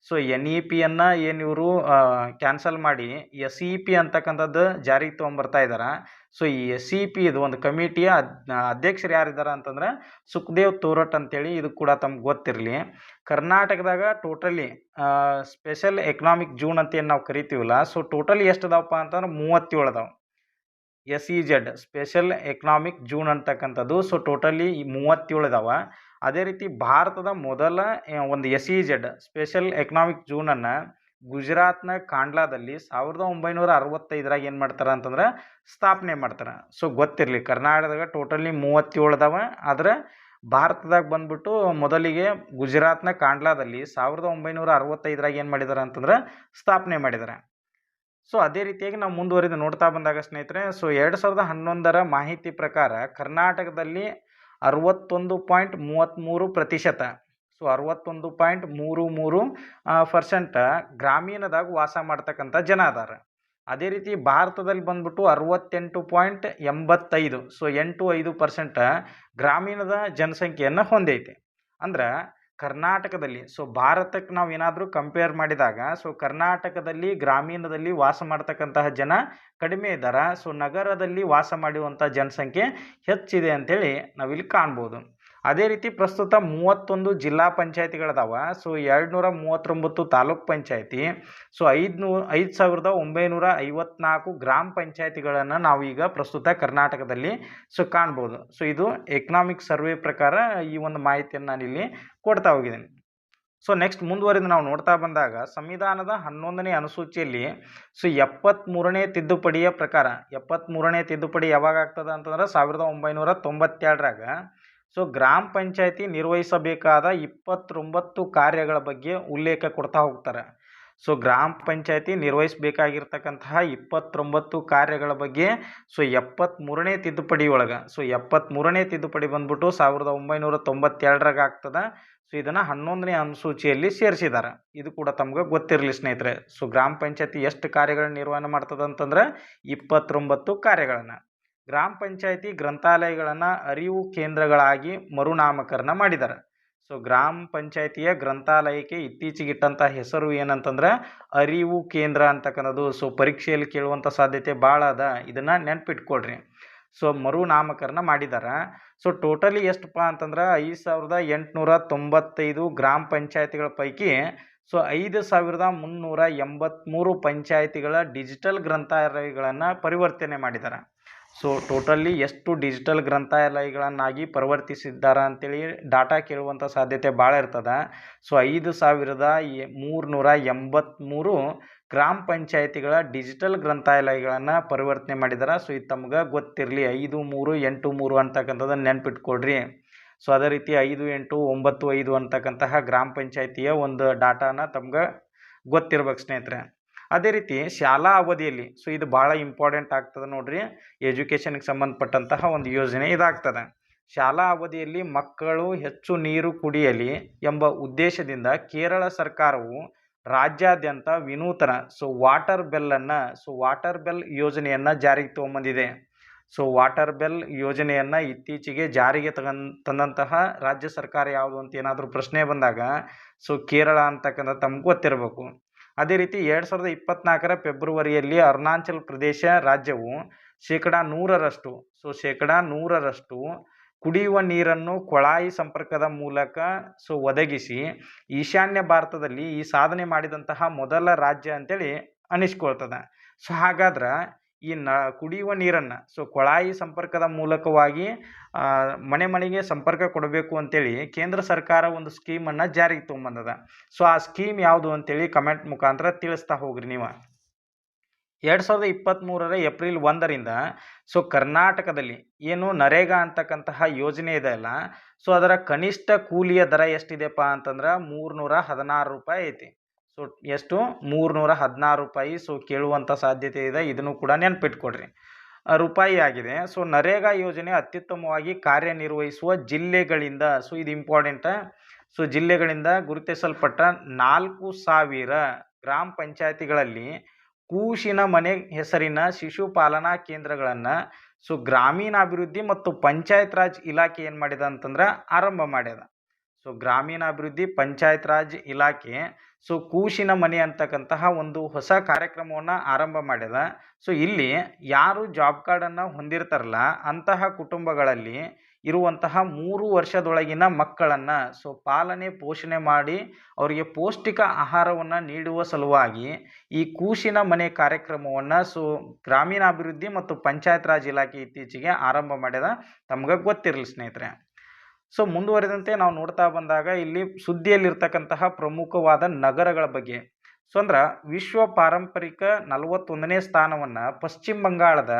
[SPEAKER 1] ಸೊ ಎನ್ ಇ ಪಿಯನ್ನು ಏನು ಇವರು ಕ್ಯಾನ್ಸಲ್ ಮಾಡಿ ಎಸ್ ಇ ಪಿ ಅಂತಕ್ಕಂಥದ್ದು ಜಾರಿಗೆ ತೊಗೊಂಬರ್ತಾ ಇದ್ದಾರೆ ಸೊ ಈ ಎಸ್ ಇ ಪಿ ಇದು ಒಂದು ಕಮಿಟಿಯ ಅಧ್ಯಕ್ಷರು ಯಾರಿದ್ದಾರೆ ಅಂತಂದ್ರೆ ಸುಖದೇವ್ ತೋರಟ್ ಅಂತೇಳಿ ಇದು ಕೂಡ ತಮ್ಗೆ ಗೊತ್ತಿರಲಿ. ಕರ್ನಾಟಕದಾಗ ಟೋಟಲಿ ಸ್ಪೆಷಲ್ ಎಕನಾಮಿಕ್ ಜೂನ್ ಅಂತ ಏನು ನಾವು ಕರಿತೀವಲ್ಲ ಸೊ ಟೋಟಲಿ ಎಷ್ಟು ಅದಾವಪ್ಪ ಅಂತಂದ್ರೆ ಮೂವತ್ತೇಳು ಅದಾವೆ. S E Z special economic zone ಅಂತಕ್ಕಂಥದ್ದು ಸೊ ಟೋಟಲಿ ಮೂವತ್ತೇಳು ಇದಾವೆ ಅದೇ ರೀತಿ ಭಾರತದ ಮೊದಲ ಒಂದು S E Z special economic ಜೂನನ್ನು ಗುಜರಾತ್ನ ಕಾಂಡ್ಲಾದಲ್ಲಿ ಸಾವಿರದ ಒಂಬೈನೂರ ಅರವತ್ತೈದರಾಗ ಏನು ಮಾಡ್ತಾರೆ ಅಂತಂದ್ರೆ ಸ್ಥಾಪನೆ ಮಾಡ್ತಾರೆ. ಸೊ, ಗೊತ್ತಿರಲಿ ಕರ್ನಾಟಕದಾಗ ಟೋಟಲಿ ಮೂವತ್ತೇಳು ಅದಾವೆ. ಆದರೆ ಭಾರತದಾಗ ಬಂದ್ಬಿಟ್ಟು ಮೊದಲಿಗೆ ಗುಜರಾತ್ನ ಕಾಂಡ್ಲಾದಲ್ಲಿ ಸಾವಿರದ ಒಂಬೈನೂರ ಅರವತ್ತೈದರಾಗ ಏನು ಮಾಡಿದ್ದಾರೆ ಅಂತಂದ್ರೆ ಸ್ಥಾಪನೆ ಮಾಡಿದ್ದಾರೆ ಸೊ, ಅದೇ ರೀತಿಯಾಗಿ ನಾವು ಮುಂದುವರಿದು ನೋಡ್ತಾ ಬಂದಾಗ ಸ್ನೇಹಿತರೆ, ಸೊ, ಎರಡು ಸಾವಿರದ ಹನ್ನೊಂದರ ಮಾಹಿತಿ ಪ್ರಕಾರ ಕರ್ನಾಟಕದಲ್ಲಿ ಅರವತ್ತೊಂದು ಪಾಯಿಂಟ್ ಮೂವತ್ತ್ಮೂರು ಪ್ರತಿಶತ. ಸೊ ಅರವತ್ತೊಂದು ಪಾಯಿಂಟ್ ಮೂರು ಮೂರು ಪರ್ಸೆಂಟ್ ಗ್ರಾಮೀಣದಾಗ ವಾಸ ಮಾಡ್ತಕ್ಕಂಥ ಜನ ಅದಾರ. ಅದೇ ರೀತಿ ಭಾರತದಲ್ಲಿ ಬಂದ್ಬಿಟ್ಟು ಅರವತ್ತೆಂಟು ಪಾಯಿಂಟ್ ಎಂಬತ್ತೈದು. ಸೊ ಎಂಟು ಐದು ಪರ್ಸೆಂಟ ಗ್ರಾಮೀಣದ ಜನಸಂಖ್ಯೆಯನ್ನು ಹೊಂದೈತೆ. ಅಂದ್ರೆ ಕರ್ನಾಟಕದಲ್ಲಿ ಸೊ ಭಾರತಕ್ಕೆ ನಾವು ಏನಾದರೂ ಕಂಪೇರ್ ಮಾಡಿದಾಗ ಸೊ ಕರ್ನಾಟಕದಲ್ಲಿ ಗ್ರಾಮೀಣದಲ್ಲಿ ವಾಸ ಮಾಡ್ತಕ್ಕಂತಹ ಜನ ಕಡಿಮೆ ಇದ್ದಾರೆ? ಸೊ ನಗರದಲ್ಲಿ ವಾಸ ಮಾಡುವಂಥ ಜನಸಂಖ್ಯೆ ಹೆಚ್ಚಿದೆ ಅಂತೇಳಿ ನಾವಿಲ್ಲಿ ಕಾಣ್ಬೋದು. ಅದೇ ರೀತಿ ಪ್ರಸ್ತುತ ಮೂವತ್ತೊಂದು ಜಿಲ್ಲಾ ಪಂಚಾಯತಿಗಳದಾವ. ಸೊ ಎರಡು ನೂರ ಮೂವತ್ತೊಂಬತ್ತು ತಾಲೂಕ್ ಪಂಚಾಯತಿ. ಸೊ, ಐದುನೂ, ಐದು ಸಾವಿರದ ಒಂಬೈನೂರ ಐವತ್ನಾಲ್ಕು ಗ್ರಾಮ ಪಂಚಾಯತಿಗಳನ್ನು ನಾವು ಈಗ ಪ್ರಸ್ತುತ ಕರ್ನಾಟಕದಲ್ಲಿ ಸೊ, ಕಾಣ್ಬೋದು. ಸೊ, ಇದು ಎಕನಾಮಿಕ್ ಸರ್ವೆ ಪ್ರಕಾರ ಈ ಒಂದು ಮಾಹಿತಿಯನ್ನು ನಾನಿಲ್ಲಿ ಕೊಡ್ತಾ ಹೋಗಿದ್ದೀನಿ. ಸೊ ನೆಕ್ಸ್ಟ್ ಮುಂದುವರೆದು ನಾವು ನೋಡ್ತಾ ಬಂದಾಗ ಸಂವಿಧಾನದ ಹನ್ನೊಂದನೇ ಅನುಸೂಚಿಯಲ್ಲಿ ಸೊ ಎಪ್ಪತ್ತ್ಮೂರನೇ ತಿದ್ದುಪಡಿಯ ಪ್ರಕಾರ ಎಪ್ಪತ್ತ್ಮೂರನೇ ತಿದ್ದುಪಡಿ ಯಾವಾಗ ಆಗ್ತದೆ ಅಂತಂದ್ರೆ ಸಾವಿರದ ಒಂಬೈನೂರ ತೊಂಬತ್ತೆರಡರಾಗ ಸೊ ಗ್ರಾಮ ಪಂಚಾಯತಿ ನಿರ್ವಹಿಸಬೇಕಾದ ಇಪ್ಪತ್ತೊಂಬತ್ತು ಕಾರ್ಯಗಳ ಬಗ್ಗೆ ಉಲ್ಲೇಖ ಕೊಡ್ತಾ ಹೋಗ್ತಾರೆ. ಸೊ ಗ್ರಾಮ ಪಂಚಾಯತಿ ನಿರ್ವಹಿಸಬೇಕಾಗಿರ್ತಕ್ಕಂತಹ ಇಪ್ಪತ್ತೊಂಬತ್ತು ಕಾರ್ಯಗಳ ಬಗ್ಗೆ ಸೊ ಎಪ್ಪತ್ತ್ಮೂರನೇ ತಿದ್ದುಪಡಿ ಒಳಗೆ, ಸೊ ಎಪ್ಪತ್ತ್ಮೂರನೇ ತಿದ್ದುಪಡಿ ಬಂದ್ಬಿಟ್ಟು ಸಾವಿರದ ಒಂಬೈನೂರ ತೊಂಬತ್ತೆರಡರಾಗ ಆಗ್ತದೆ. ಸೊ ಇದನ್ನು ಹನ್ನೊಂದನೇ ಅನುಸೂಚಿಯಲ್ಲಿ ಸೇರಿಸಿದ್ದಾರೆ ಇದು ಕೂಡ ತಮ್ಗೆ ಗೊತ್ತಿರಲಿ ಸ್ನೇಹಿತರೆ. ಸೊ ಗ್ರಾಮ ಪಂಚಾಯತಿ ಎಷ್ಟು ಕಾರ್ಯಗಳನ್ನು ನಿರ್ವಹಣೆ ಮಾಡ್ತದೆ ಅಂತಂದ್ರೆ ಇಪ್ಪತ್ತೊಂಬತ್ತು ಕಾರ್ಯಗಳನ್ನು. ಗ್ರಾಮ ಪಂಚಾಯಿತಿ ಗ್ರಂಥಾಲಯಗಳನ್ನು ಅರಿವು ಕೇಂದ್ರಗಳಾಗಿ ಮರುನಾಮಕರಣ ಮಾಡಿದ್ದಾರೆ ಸೊ ಗ್ರಾಮ ಪಂಚಾಯಿತಿಯ ಗ್ರಂಥಾಲಯಕ್ಕೆ ಇತ್ತೀಚೆಗೆ ಇಟ್ಟಂಥ ಹೆಸರು ಏನಂತಂದ್ರೆ ಅರಿವು ಕೇಂದ್ರ ಅಂತಕ್ಕಂಥದ್ದು. ಸೊ ಪರೀಕ್ಷೆಯಲ್ಲಿ ಕೇಳುವಂಥ ಸಾಧ್ಯತೆ ಭಾಳ ಅದ. ಇದನ್ನು ನೆನ್ಪಿಟ್ಕೊಳ್ರಿ. ಸೊ ಮರುನಾಮಕರಣ ಮಾಡಿದ್ದಾರೆ ಸೊ ಟೋಟಲಿ ಎಷ್ಟಪ್ಪ ಅಂತಂದ್ರೆ ಐದು ಸಾವಿರದ ಎಂಟುನೂರ ತೊಂಬತ್ತೈದು ಗ್ರಾಮ ಪಂಚಾಯತಿಗಳ ಪೈಕಿ ಸೊ ಐದು ಸಾವಿರದ ಮುನ್ನೂರ ಎಂಬತ್ತ್ಮೂರು ಪಂಚಾಯಿತಿಗಳ ಡಿಜಿಟಲ್ ಗ್ರಂಥಾಲಯಗಳನ್ನು ಪರಿವರ್ತನೆ ಮಾಡಿದ್ದಾರೆ ಸೊ ಟೋಟಲಿ ಎಷ್ಟು ಡಿಜಿಟಲ್ ಗ್ರಂಥಾಲಯಗಳನ್ನಾಗಿ ಪರಿವರ್ತಿಸಿದ್ದಾರೆ ಅಂತೇಳಿ ಡಾಟಾ ಕೇಳುವಂಥ ಸಾಧ್ಯತೆ ಭಾಳ ಇರ್ತದೆ. ಸೊ ಐದು ಸಾವಿರದ ಮೂರ್ನೂರ ಎಂಬತ್ತ್ಮೂರು ಗ್ರಾಮ ಪಂಚಾಯತಿಗಳ ಡಿಜಿಟಲ್ ಗ್ರಂಥಾಲಯಗಳನ್ನು ಪರಿವರ್ತನೆ ಮಾಡಿದ್ದಾರೆ ಸೊ ಇದು ತಮ್ಗೆ ಗೊತ್ತಿರಲಿ, ಐದು, ಮೂರು, ಎಂಟು, ಮೂರು ಅಂತಕ್ಕಂಥದ್ದನ್ನು ನೆನ್ಪಿಟ್ಕೊಡ್ರಿ. ಸೊ ಅದೇ ರೀತಿ ಐದು, ಎಂಟು, ಒಂಬತ್ತು, ಐದು ಅಂತಕ್ಕಂತಹ ಗ್ರಾಮ ಪಂಚಾಯತಿಯ ಒಂದು ಡಾಟಾನ ತಮ್ಗೆ ಗೊತ್ತಿರ್ಬೇಕು ಸ್ನೇಹಿತರೆ. ಅದೇ ರೀತಿ ಶಾಲಾ ಅವಧಿಯಲ್ಲಿ ಸೊ ಇದು ಭಾಳ ಇಂಪಾರ್ಟೆಂಟ್ ಆಗ್ತದೆ ನೋಡ್ರಿ. ಎಜುಕೇಷನ್ಗೆ ಸಂಬಂಧಪಟ್ಟಂತಹ ಒಂದು ಯೋಜನೆ ಇದಾಗ್ತದೆ. ಶಾಲಾ ಅವಧಿಯಲ್ಲಿ ಮಕ್ಕಳು ಹೆಚ್ಚು ನೀರು ಕುಡಿಯಲಿ ಎಂಬ ಉದ್ದೇಶದಿಂದ ಕೇರಳ ಸರ್ಕಾರವು ರಾಜ್ಯಾದ್ಯಂತ ವಿನೂತನ ಸೊ ವಾಟರ್ ಬೆಲ್ಲನ್ನು ಸೊ ವಾಟರ್ ಬೆಲ್ ಯೋಜನೆಯನ್ನು ಜಾರಿಗೆ ತೊಗೊಂಬಂದಿದೆ. ಸೊ ವಾಟರ್ ಬೆಲ್ ಯೋಜನೆಯನ್ನು ಇತ್ತೀಚೆಗೆ ಜಾರಿಗೆ ತಗನ್, ತಂದಂತಹ ರಾಜ್ಯ ಸರ್ಕಾರ ಯಾವುದು ಅಂತ ಏನಾದರೂ ಪ್ರಶ್ನೆ ಬಂದಾಗ ಸೊ ಕೇರಳ ಅಂತಕ್ಕಂಥ ತಮ್ಗೆ ಗೊತ್ತಿರಬೇಕು. ಅದೇ ರೀತಿ ಎರಡು ಸಾವಿರದ ಇಪ್ಪತ್ನಾಲ್ಕರ ಫೆಬ್ರವರಿಯಲ್ಲಿ ಅರುಣಾಚಲ್ ಪ್ರದೇಶ ರಾಜ್ಯವು ಶೇಕಡ ನೂರರಷ್ಟು, ಸೊ ಶೇಕಡ ನೂರರಷ್ಟು ಕುಡಿಯುವ ನೀರನ್ನು ಕೊಳಾಯಿ ಸಂಪರ್ಕದ ಮೂಲಕ, ಸೊ ಒದಗಿಸಿ ಈಶಾನ್ಯ ಭಾರತದಲ್ಲಿ ಈ ಸಾಧನೆ ಮಾಡಿದಂತಹ ಮೊದಲ ರಾಜ್ಯ ಅಂತೇಳಿ ಅನಿಸ್ಕೊಳ್ತದೆ. ಸೊ ಹಾಗಾದ್ರೆ ಈ ನ, ಕುಡಿಯುವ ನೀರನ್ನು ಸೊ ಕೊಳಾಯಿ ಸಂಪರ್ಕದ ಮೂಲಕವಾಗಿ ಮನೆ ಮನೆಗೆ ಸಂಪರ್ಕ ಕೊಡಬೇಕು ಅಂತೇಳಿ ಕೇಂದ್ರ ಸರ್ಕಾರ ಒಂದು ಸ್ಕೀಮನ್ನು ಜಾರಿಗೆ ತೊಗೊಂಬಂದದ. ಸೊ ಆ ಸ್ಕೀಮ್ ಯಾವುದು ಅಂತೇಳಿ ಕಮೆಂಟ್ ಮುಖಾಂತರ ತಿಳಿಸ್ತಾ ಹೋಗ್ರಿ ನೀವು. ಎರಡು ಸಾವಿರದ ಇಪ್ಪತ್ತ್ಮೂರರ ಏಪ್ರಿಲ್ ಒಂದರಿಂದ ಸೊ ಕರ್ನಾಟಕದಲ್ಲಿ ಏನು ನರೇಗಾ ಅಂತಕ್ಕಂತಹ ಯೋಜನೆ ಇದೆ ಅಲ್ಲ ಸೊ ಅದರ ಕನಿಷ್ಠ ಕೂಲಿಯ ದರ ಎಷ್ಟಿದೆಪ್ಪ ಅಂತಂದ್ರೆ ಮೂರ್ನೂರ ಹದಿನಾರು ರೂಪಾಯಿ ಐತಿ. ಸೊ, ಎಷ್ಟು? ಮೂರ್ನೂರ ಹದಿನಾರು ರೂಪಾಯಿ. ಸೊ ಕೇಳುವಂಥ ಸಾಧ್ಯತೆ ಇದೆ. ಇದನ್ನು ಕೂಡ ನೆನ್ಪಿಟ್ಕೊಡ್ರಿ. ರೂಪಾಯಿ ಆಗಿದೆ. ಸೊ, ನರೇಗಾ ಯೋಜನೆ ಅತ್ಯುತ್ತಮವಾಗಿ ಕಾರ್ಯನಿರ್ವಹಿಸುವ ಜಿಲ್ಲೆಗಳಿಂದ, ಸೊ, ಇದು ಇಂಪಾರ್ಟೆಂಟ ಸೊ, ಜಿಲ್ಲೆಗಳಿಂದ ಗುರುತಿಸಲ್ಪಟ್ಟ ನಾಲ್ಕು ಸಾವಿರ ಗ್ರಾಮ ಪಂಚಾಯತಿಗಳಲ್ಲಿ ಕೂಶಿನ ಮನೆ ಹೆಸರಿನ ಶಿಶು ಪಾಲನಾ ಕೇಂದ್ರಗಳನ್ನು, ಸೊ, ಗ್ರಾಮೀಣಾಭಿವೃದ್ಧಿ ಮತ್ತು ಪಂಚಾಯತ್ ರಾಜ್ ಇಲಾಖೆ ಏನು ಮಾಡಿದೆ ಅಂತಂದ್ರೆ ಆರಂಭ ಮಾಡ್ಯದ. ಸೊ, ಗ್ರಾಮೀಣಾಭಿವೃದ್ಧಿ ಪಂಚಾಯತ್ ರಾಜ್ ಇಲಾಖೆ ಸೊ ಕೂಶಿನ ಮನೆ ಅಂತಕ್ಕಂತಹ ಒಂದು ಹೊಸ ಕಾರ್ಯಕ್ರಮವನ್ನು ಆರಂಭ ಮಾಡಿದ. ಸೊ ಇಲ್ಲಿ ಯಾರು ಜಾಬ್ ಕಾರ್ಡನ್ನು ಹೊಂದಿರ್ತಾರಲ್ಲ, ಅಂತಹ ಕುಟುಂಬಗಳಲ್ಲಿ ಇರುವಂತಹ ಮೂರು ವರ್ಷದೊಳಗಿನ ಮಕ್ಕಳನ್ನು ಸೊ ಪಾಲನೆ, ಪೋಷಣೆ ಮಾಡಿ ಅವರಿಗೆ ಪೌಷ್ಟಿಕ ಆಹಾರವನ್ನು ನೀಡುವ ಸಲುವಾಗಿ ಈ ಕೂಶಿನ ಮನೆ ಕಾರ್ಯಕ್ರಮವನ್ನು ಸೊ ಗ್ರಾಮೀಣಾಭಿವೃದ್ಧಿ ಮತ್ತು ಪಂಚಾಯತ್ ರಾಜ್ ಇಲಾಖೆ ಇತ್ತೀಚೆಗೆ ಆರಂಭ ಮಾಡಿದ. ತಮ್ಗೆ ಗೊತ್ತಿರಲಿ ಸ್ನೇಹಿತರೆ. ಸೊ ಮುಂದುವರೆದಂತೆ ನಾವು ನೋಡ್ತಾ ಬಂದಾಗ ಇಲ್ಲಿ ಸುದ್ದಿಯಲ್ಲಿರ್ತಕ್ಕಂತಹ ಪ್ರಮುಖವಾದ ನಗರಗಳ ಬಗ್ಗೆ. ಸೊ ಅಂದ್ರೆ ವಿಶ್ವ ಪಾರಂಪರಿಕ ನಲವತ್ತೊಂದನೇ ಸ್ಥಾನವನ್ನು ಪಶ್ಚಿಮ ಬಂಗಾಳದ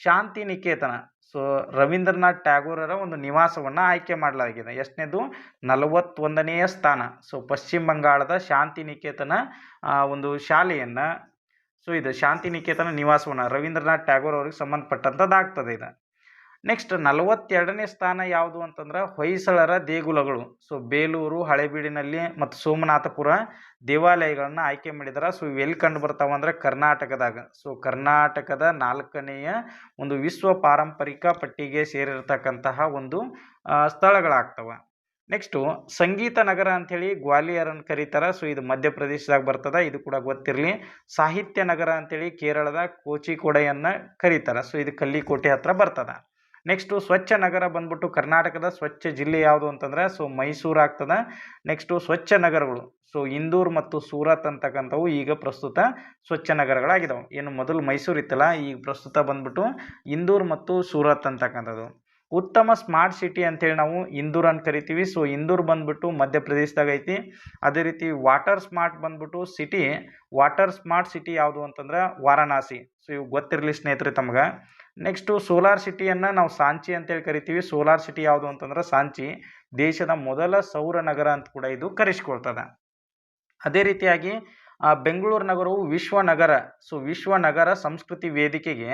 [SPEAKER 1] ಶಾಂತಿ ನಿಕೇತನ ಸೊ ರವೀಂದ್ರನಾಥ್ ಟ್ಯಾಗೋರರ ಒಂದು ನಿವಾಸವನ್ನು ಆಯ್ಕೆ ಮಾಡಲಾಗಿದೆ. ಎಷ್ಟನೇದು? ನಲವತ್ತೊಂದನೆಯ ಸ್ಥಾನ. ಸೊ ಪಶ್ಚಿಮ ಬಂಗಾಳದ ಶಾಂತಿ ನಿಕೇತನ ಒಂದು ಶಾಲೆಯನ್ನು, ಸೊ ಇದು ಶಾಂತಿ ನಿಕೇತನ ನಿವಾಸವನ್ನು ರವೀಂದ್ರನಾಥ್ ಟ್ಯಾಗೋರ್ ಅವ್ರಿಗೆ ಸಂಬಂಧಪಟ್ಟಂಥದ್ದು ಆಗ್ತದೆ ಇದು. ನೆಕ್ಸ್ಟ್ ನಲವತ್ತೆರಡನೇ ಸ್ಥಾನ ಯಾವುದು ಅಂತಂದ್ರೆ ಹೊಯ್ಸಳರ ದೇಗುಲಗಳು. ಸೊ ಬೇಲೂರು, ಹಳೆಬೀಡಿನಲ್ಲಿ ಮತ್ತು ಸೋಮನಾಥಪುರ ದೇವಾಲಯಗಳನ್ನು ಆಯ್ಕೆ ಮಾಡಿದಾರೆ. ಸೊ ಇವೆಲ್ಲಿ ಕಂಡು ಬರ್ತಾವ ಅಂದ್ರೆ ಕರ್ನಾಟಕದಾಗ. ಸೊ ಕರ್ನಾಟಕದ ನಾಲ್ಕನೆಯ ಒಂದು ವಿಶ್ವ ಪಾರಂಪರಿಕ ಪಟ್ಟಿಗೆ ಸೇರಿರ್ತಕ್ಕಂತಹ ಒಂದು ಸ್ಥಳಗಳಾಗ್ತವೆ. ನೆಕ್ಸ್ಟು ಸಂಗೀತ ನಗರ ಅಂಥೇಳಿ ಗ್ವಾಲಿಯರನ್ನು ಕರೀತಾರೆ. ಸೊ ಇದು ಮಧ್ಯಪ್ರದೇಶದಾಗ ಬರ್ತದೆ. ಇದು ಕೂಡ ಗೊತ್ತಿರಲಿ. ಸಾಹಿತ್ಯ ನಗರ ಅಂತೇಳಿ ಕೇರಳದ ಕೋಚಿಕೋಡೆಯನ್ನು ಕರೀತಾರೆ. ಸೊ ಇದು ಕಲ್ಲಿಕೋಟೆ ಹತ್ರ ಬರ್ತದೆ. ನೆಕ್ಸ್ಟು ಸ್ವಚ್ಛ ನಗರ ಬಂದ್ಬಿಟ್ಟು ಕರ್ನಾಟಕದ ಸ್ವಚ್ಛ ಜಿಲ್ಲೆ ಯಾವುದು ಅಂತಂದ್ರೆ ಸೊ ಮೈಸೂರು ಆಗ್ತದೆ. ನೆಕ್ಸ್ಟು ಸ್ವಚ್ಛ ನಗರಗಳು. ಸೊ ಇಂದೂರು ಮತ್ತು ಸೂರತ್ ಅಂತಕ್ಕಂಥವು ಈಗ ಪ್ರಸ್ತುತ ಸ್ವಚ್ಛ ನಗರಗಳಾಗಿದ್ದಾವೆ ಏನು ಮೊದಲು ಮೈಸೂರು ಇತ್ತಲ್ಲ, ಈಗ ಪ್ರಸ್ತುತ ಬಂದ್ಬಿಟ್ಟು ಇಂದೂರು ಮತ್ತು ಸೂರತ್ ಅಂತಕ್ಕಂಥದ್ದು. ಉತ್ತಮ ಸ್ಮಾರ್ಟ್ ಸಿಟಿ ಅಂತೇಳಿ ನಾವು ಇಂದೂರ್ ಅಂತ ಕರಿತೀವಿ. ಸೊ ಇಂದೂರ್ ಬಂದ್ಬಿಟ್ಟು ಮಧ್ಯಪ್ರದೇಶದಾಗ ಐತಿ. ಅದೇ ರೀತಿ ವಾಟರ್ ಸ್ಮಾರ್ಟ್ ಬಂದ್ಬಿಟ್ಟು ಸಿಟಿ, ವಾಟರ್ ಸ್ಮಾರ್ಟ್ ಸಿಟಿ ಯಾವುದು ಅಂತಂದ್ರೆ ವಾರಣಾಸಿ. ಸೊ ಇವು ಗೊತ್ತಿರಲಿ ಸ್ನೇಹಿತರೆ ತಮ್ಗೆ. ನೆಕ್ಸ್ಟು ಸೋಲಾರ್ ಸಿಟಿಯನ್ನು ನಾವು ಸಾಂಚಿ ಅಂತೇಳಿ ಕರಿತೀವಿ. ಸೋಲಾರ್ ಸಿಟಿ ಯಾವುದು ಅಂತಂದ್ರೆ ಸಾಂಚಿ. ದೇಶದ ಮೊದಲ ಸೌರ ನಗರ ಅಂತ ಕೂಡ ಇದು ಕರೆಸ್ಕೊಳ್ತದೆ. ಅದೇ ರೀತಿಯಾಗಿ ಆ, ಬೆಂಗಳೂರು ನಗರವು ವಿಶ್ವ ನಗರ. ಸೊ ವಿಶ್ವ ನಗರ ಸಂಸ್ಕೃತಿ ವೇದಿಕೆಗೆ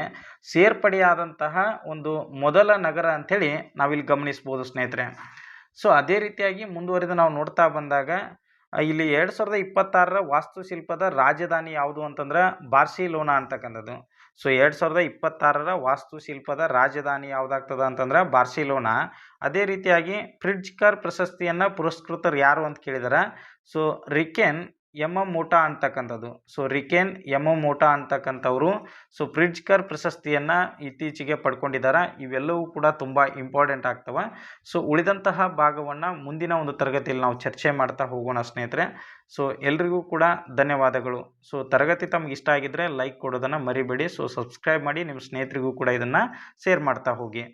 [SPEAKER 1] ಸೇರ್ಪಡೆಯಾದಂತಹ ಒಂದು ಮೊದಲ ನಗರ ಅಂಥೇಳಿ ನಾವಿಲ್ಲಿ ಗಮನಿಸ್ಬೋದು ಸ್ನೇಹಿತರೆ. ಸೊ ಅದೇ ರೀತಿಯಾಗಿ ಮುಂದುವರೆದು ನಾವು ನೋಡ್ತಾ ಬಂದಾಗ ಇಲ್ಲಿ ಎರಡು ಸಾವಿರದ ಇಪ್ಪತ್ತಾರರ ವಾಸ್ತುಶಿಲ್ಪದ ರಾಜಧಾನಿ ಯಾವುದು ಅಂತಂದ್ರೆ ಬಾರ್ಸಿಲೋನಾ ಅಂತಕ್ಕಂಥದ್ದು. ಸೊ ಎರಡು ಸಾವಿರದ ಇಪ್ಪತ್ತಾರರ ವಾಸ್ತುಶಿಲ್ಪದ ರಾಜಧಾನಿ ಯಾವುದಾಗ್ತದ ಅಂತಂದ್ರೆ ಬಾರ್ಸಿಲೋನಾ. ಅದೇ ರೀತಿಯಾಗಿ ಫ್ರಿಡ್ಜ್ಕರ್ ಪ್ರಶಸ್ತಿಯನ್ನು ಪುರಸ್ಕೃತರು ಯಾರು ಅಂತ ಕೇಳಿದಾರ? ಸೊ ರಿಕೆನ್ ಯಮಮೋಟಾ ಅಂತಕ್ಕಂಥದ್ದು. ಸೊ ರಿಕೆನ್ ಮೋಟಾ ಅಂತಕ್ಕಂಥವ್ರು. ಸೊ ಫ್ರಿಡ್ಜ್ಕರ್ ಪ್ರಶಸ್ತಿಯನ್ನು ಇತ್ತೀಚೆಗೆ ಪಡ್ಕೊಂಡಿದ್ದಾರೆ. ಇವೆಲ್ಲವೂ ಕೂಡ ತುಂಬ ಇಂಪಾರ್ಟೆಂಟ್ ಆಗ್ತವೆ. ಸೊ ಉಳಿದಂತಹ ಭಾಗವನ್ನು ಮುಂದಿನ ಒಂದು ತರಗತಿಯಲ್ಲಿ ನಾವು ಚರ್ಚೆ ಮಾಡ್ತಾ ಹೋಗೋಣ ಸ್ನೇಹಿತರೆ. ಸೊ ಎಲ್ರಿಗೂ ಕೂಡ ಧನ್ಯವಾದಗಳು. ಸೊ ತರಗತಿ ತಮ್ಗೆ ಇಷ್ಟ ಆಗಿದ್ದರೆ ಲೈಕ್ ಕೊಡೋದನ್ನು ಮರಿಬೇಡಿ. ಸೊ ಸಬ್ಸ್ಕ್ರೈಬ್ ಮಾಡಿ ನಿಮ್ಮ ಸ್ನೇಹಿತರಿಗೂ ಕೂಡ ಇದನ್ನು ಶೇರ್ ಮಾಡ್ತಾ ಹೋಗಿ.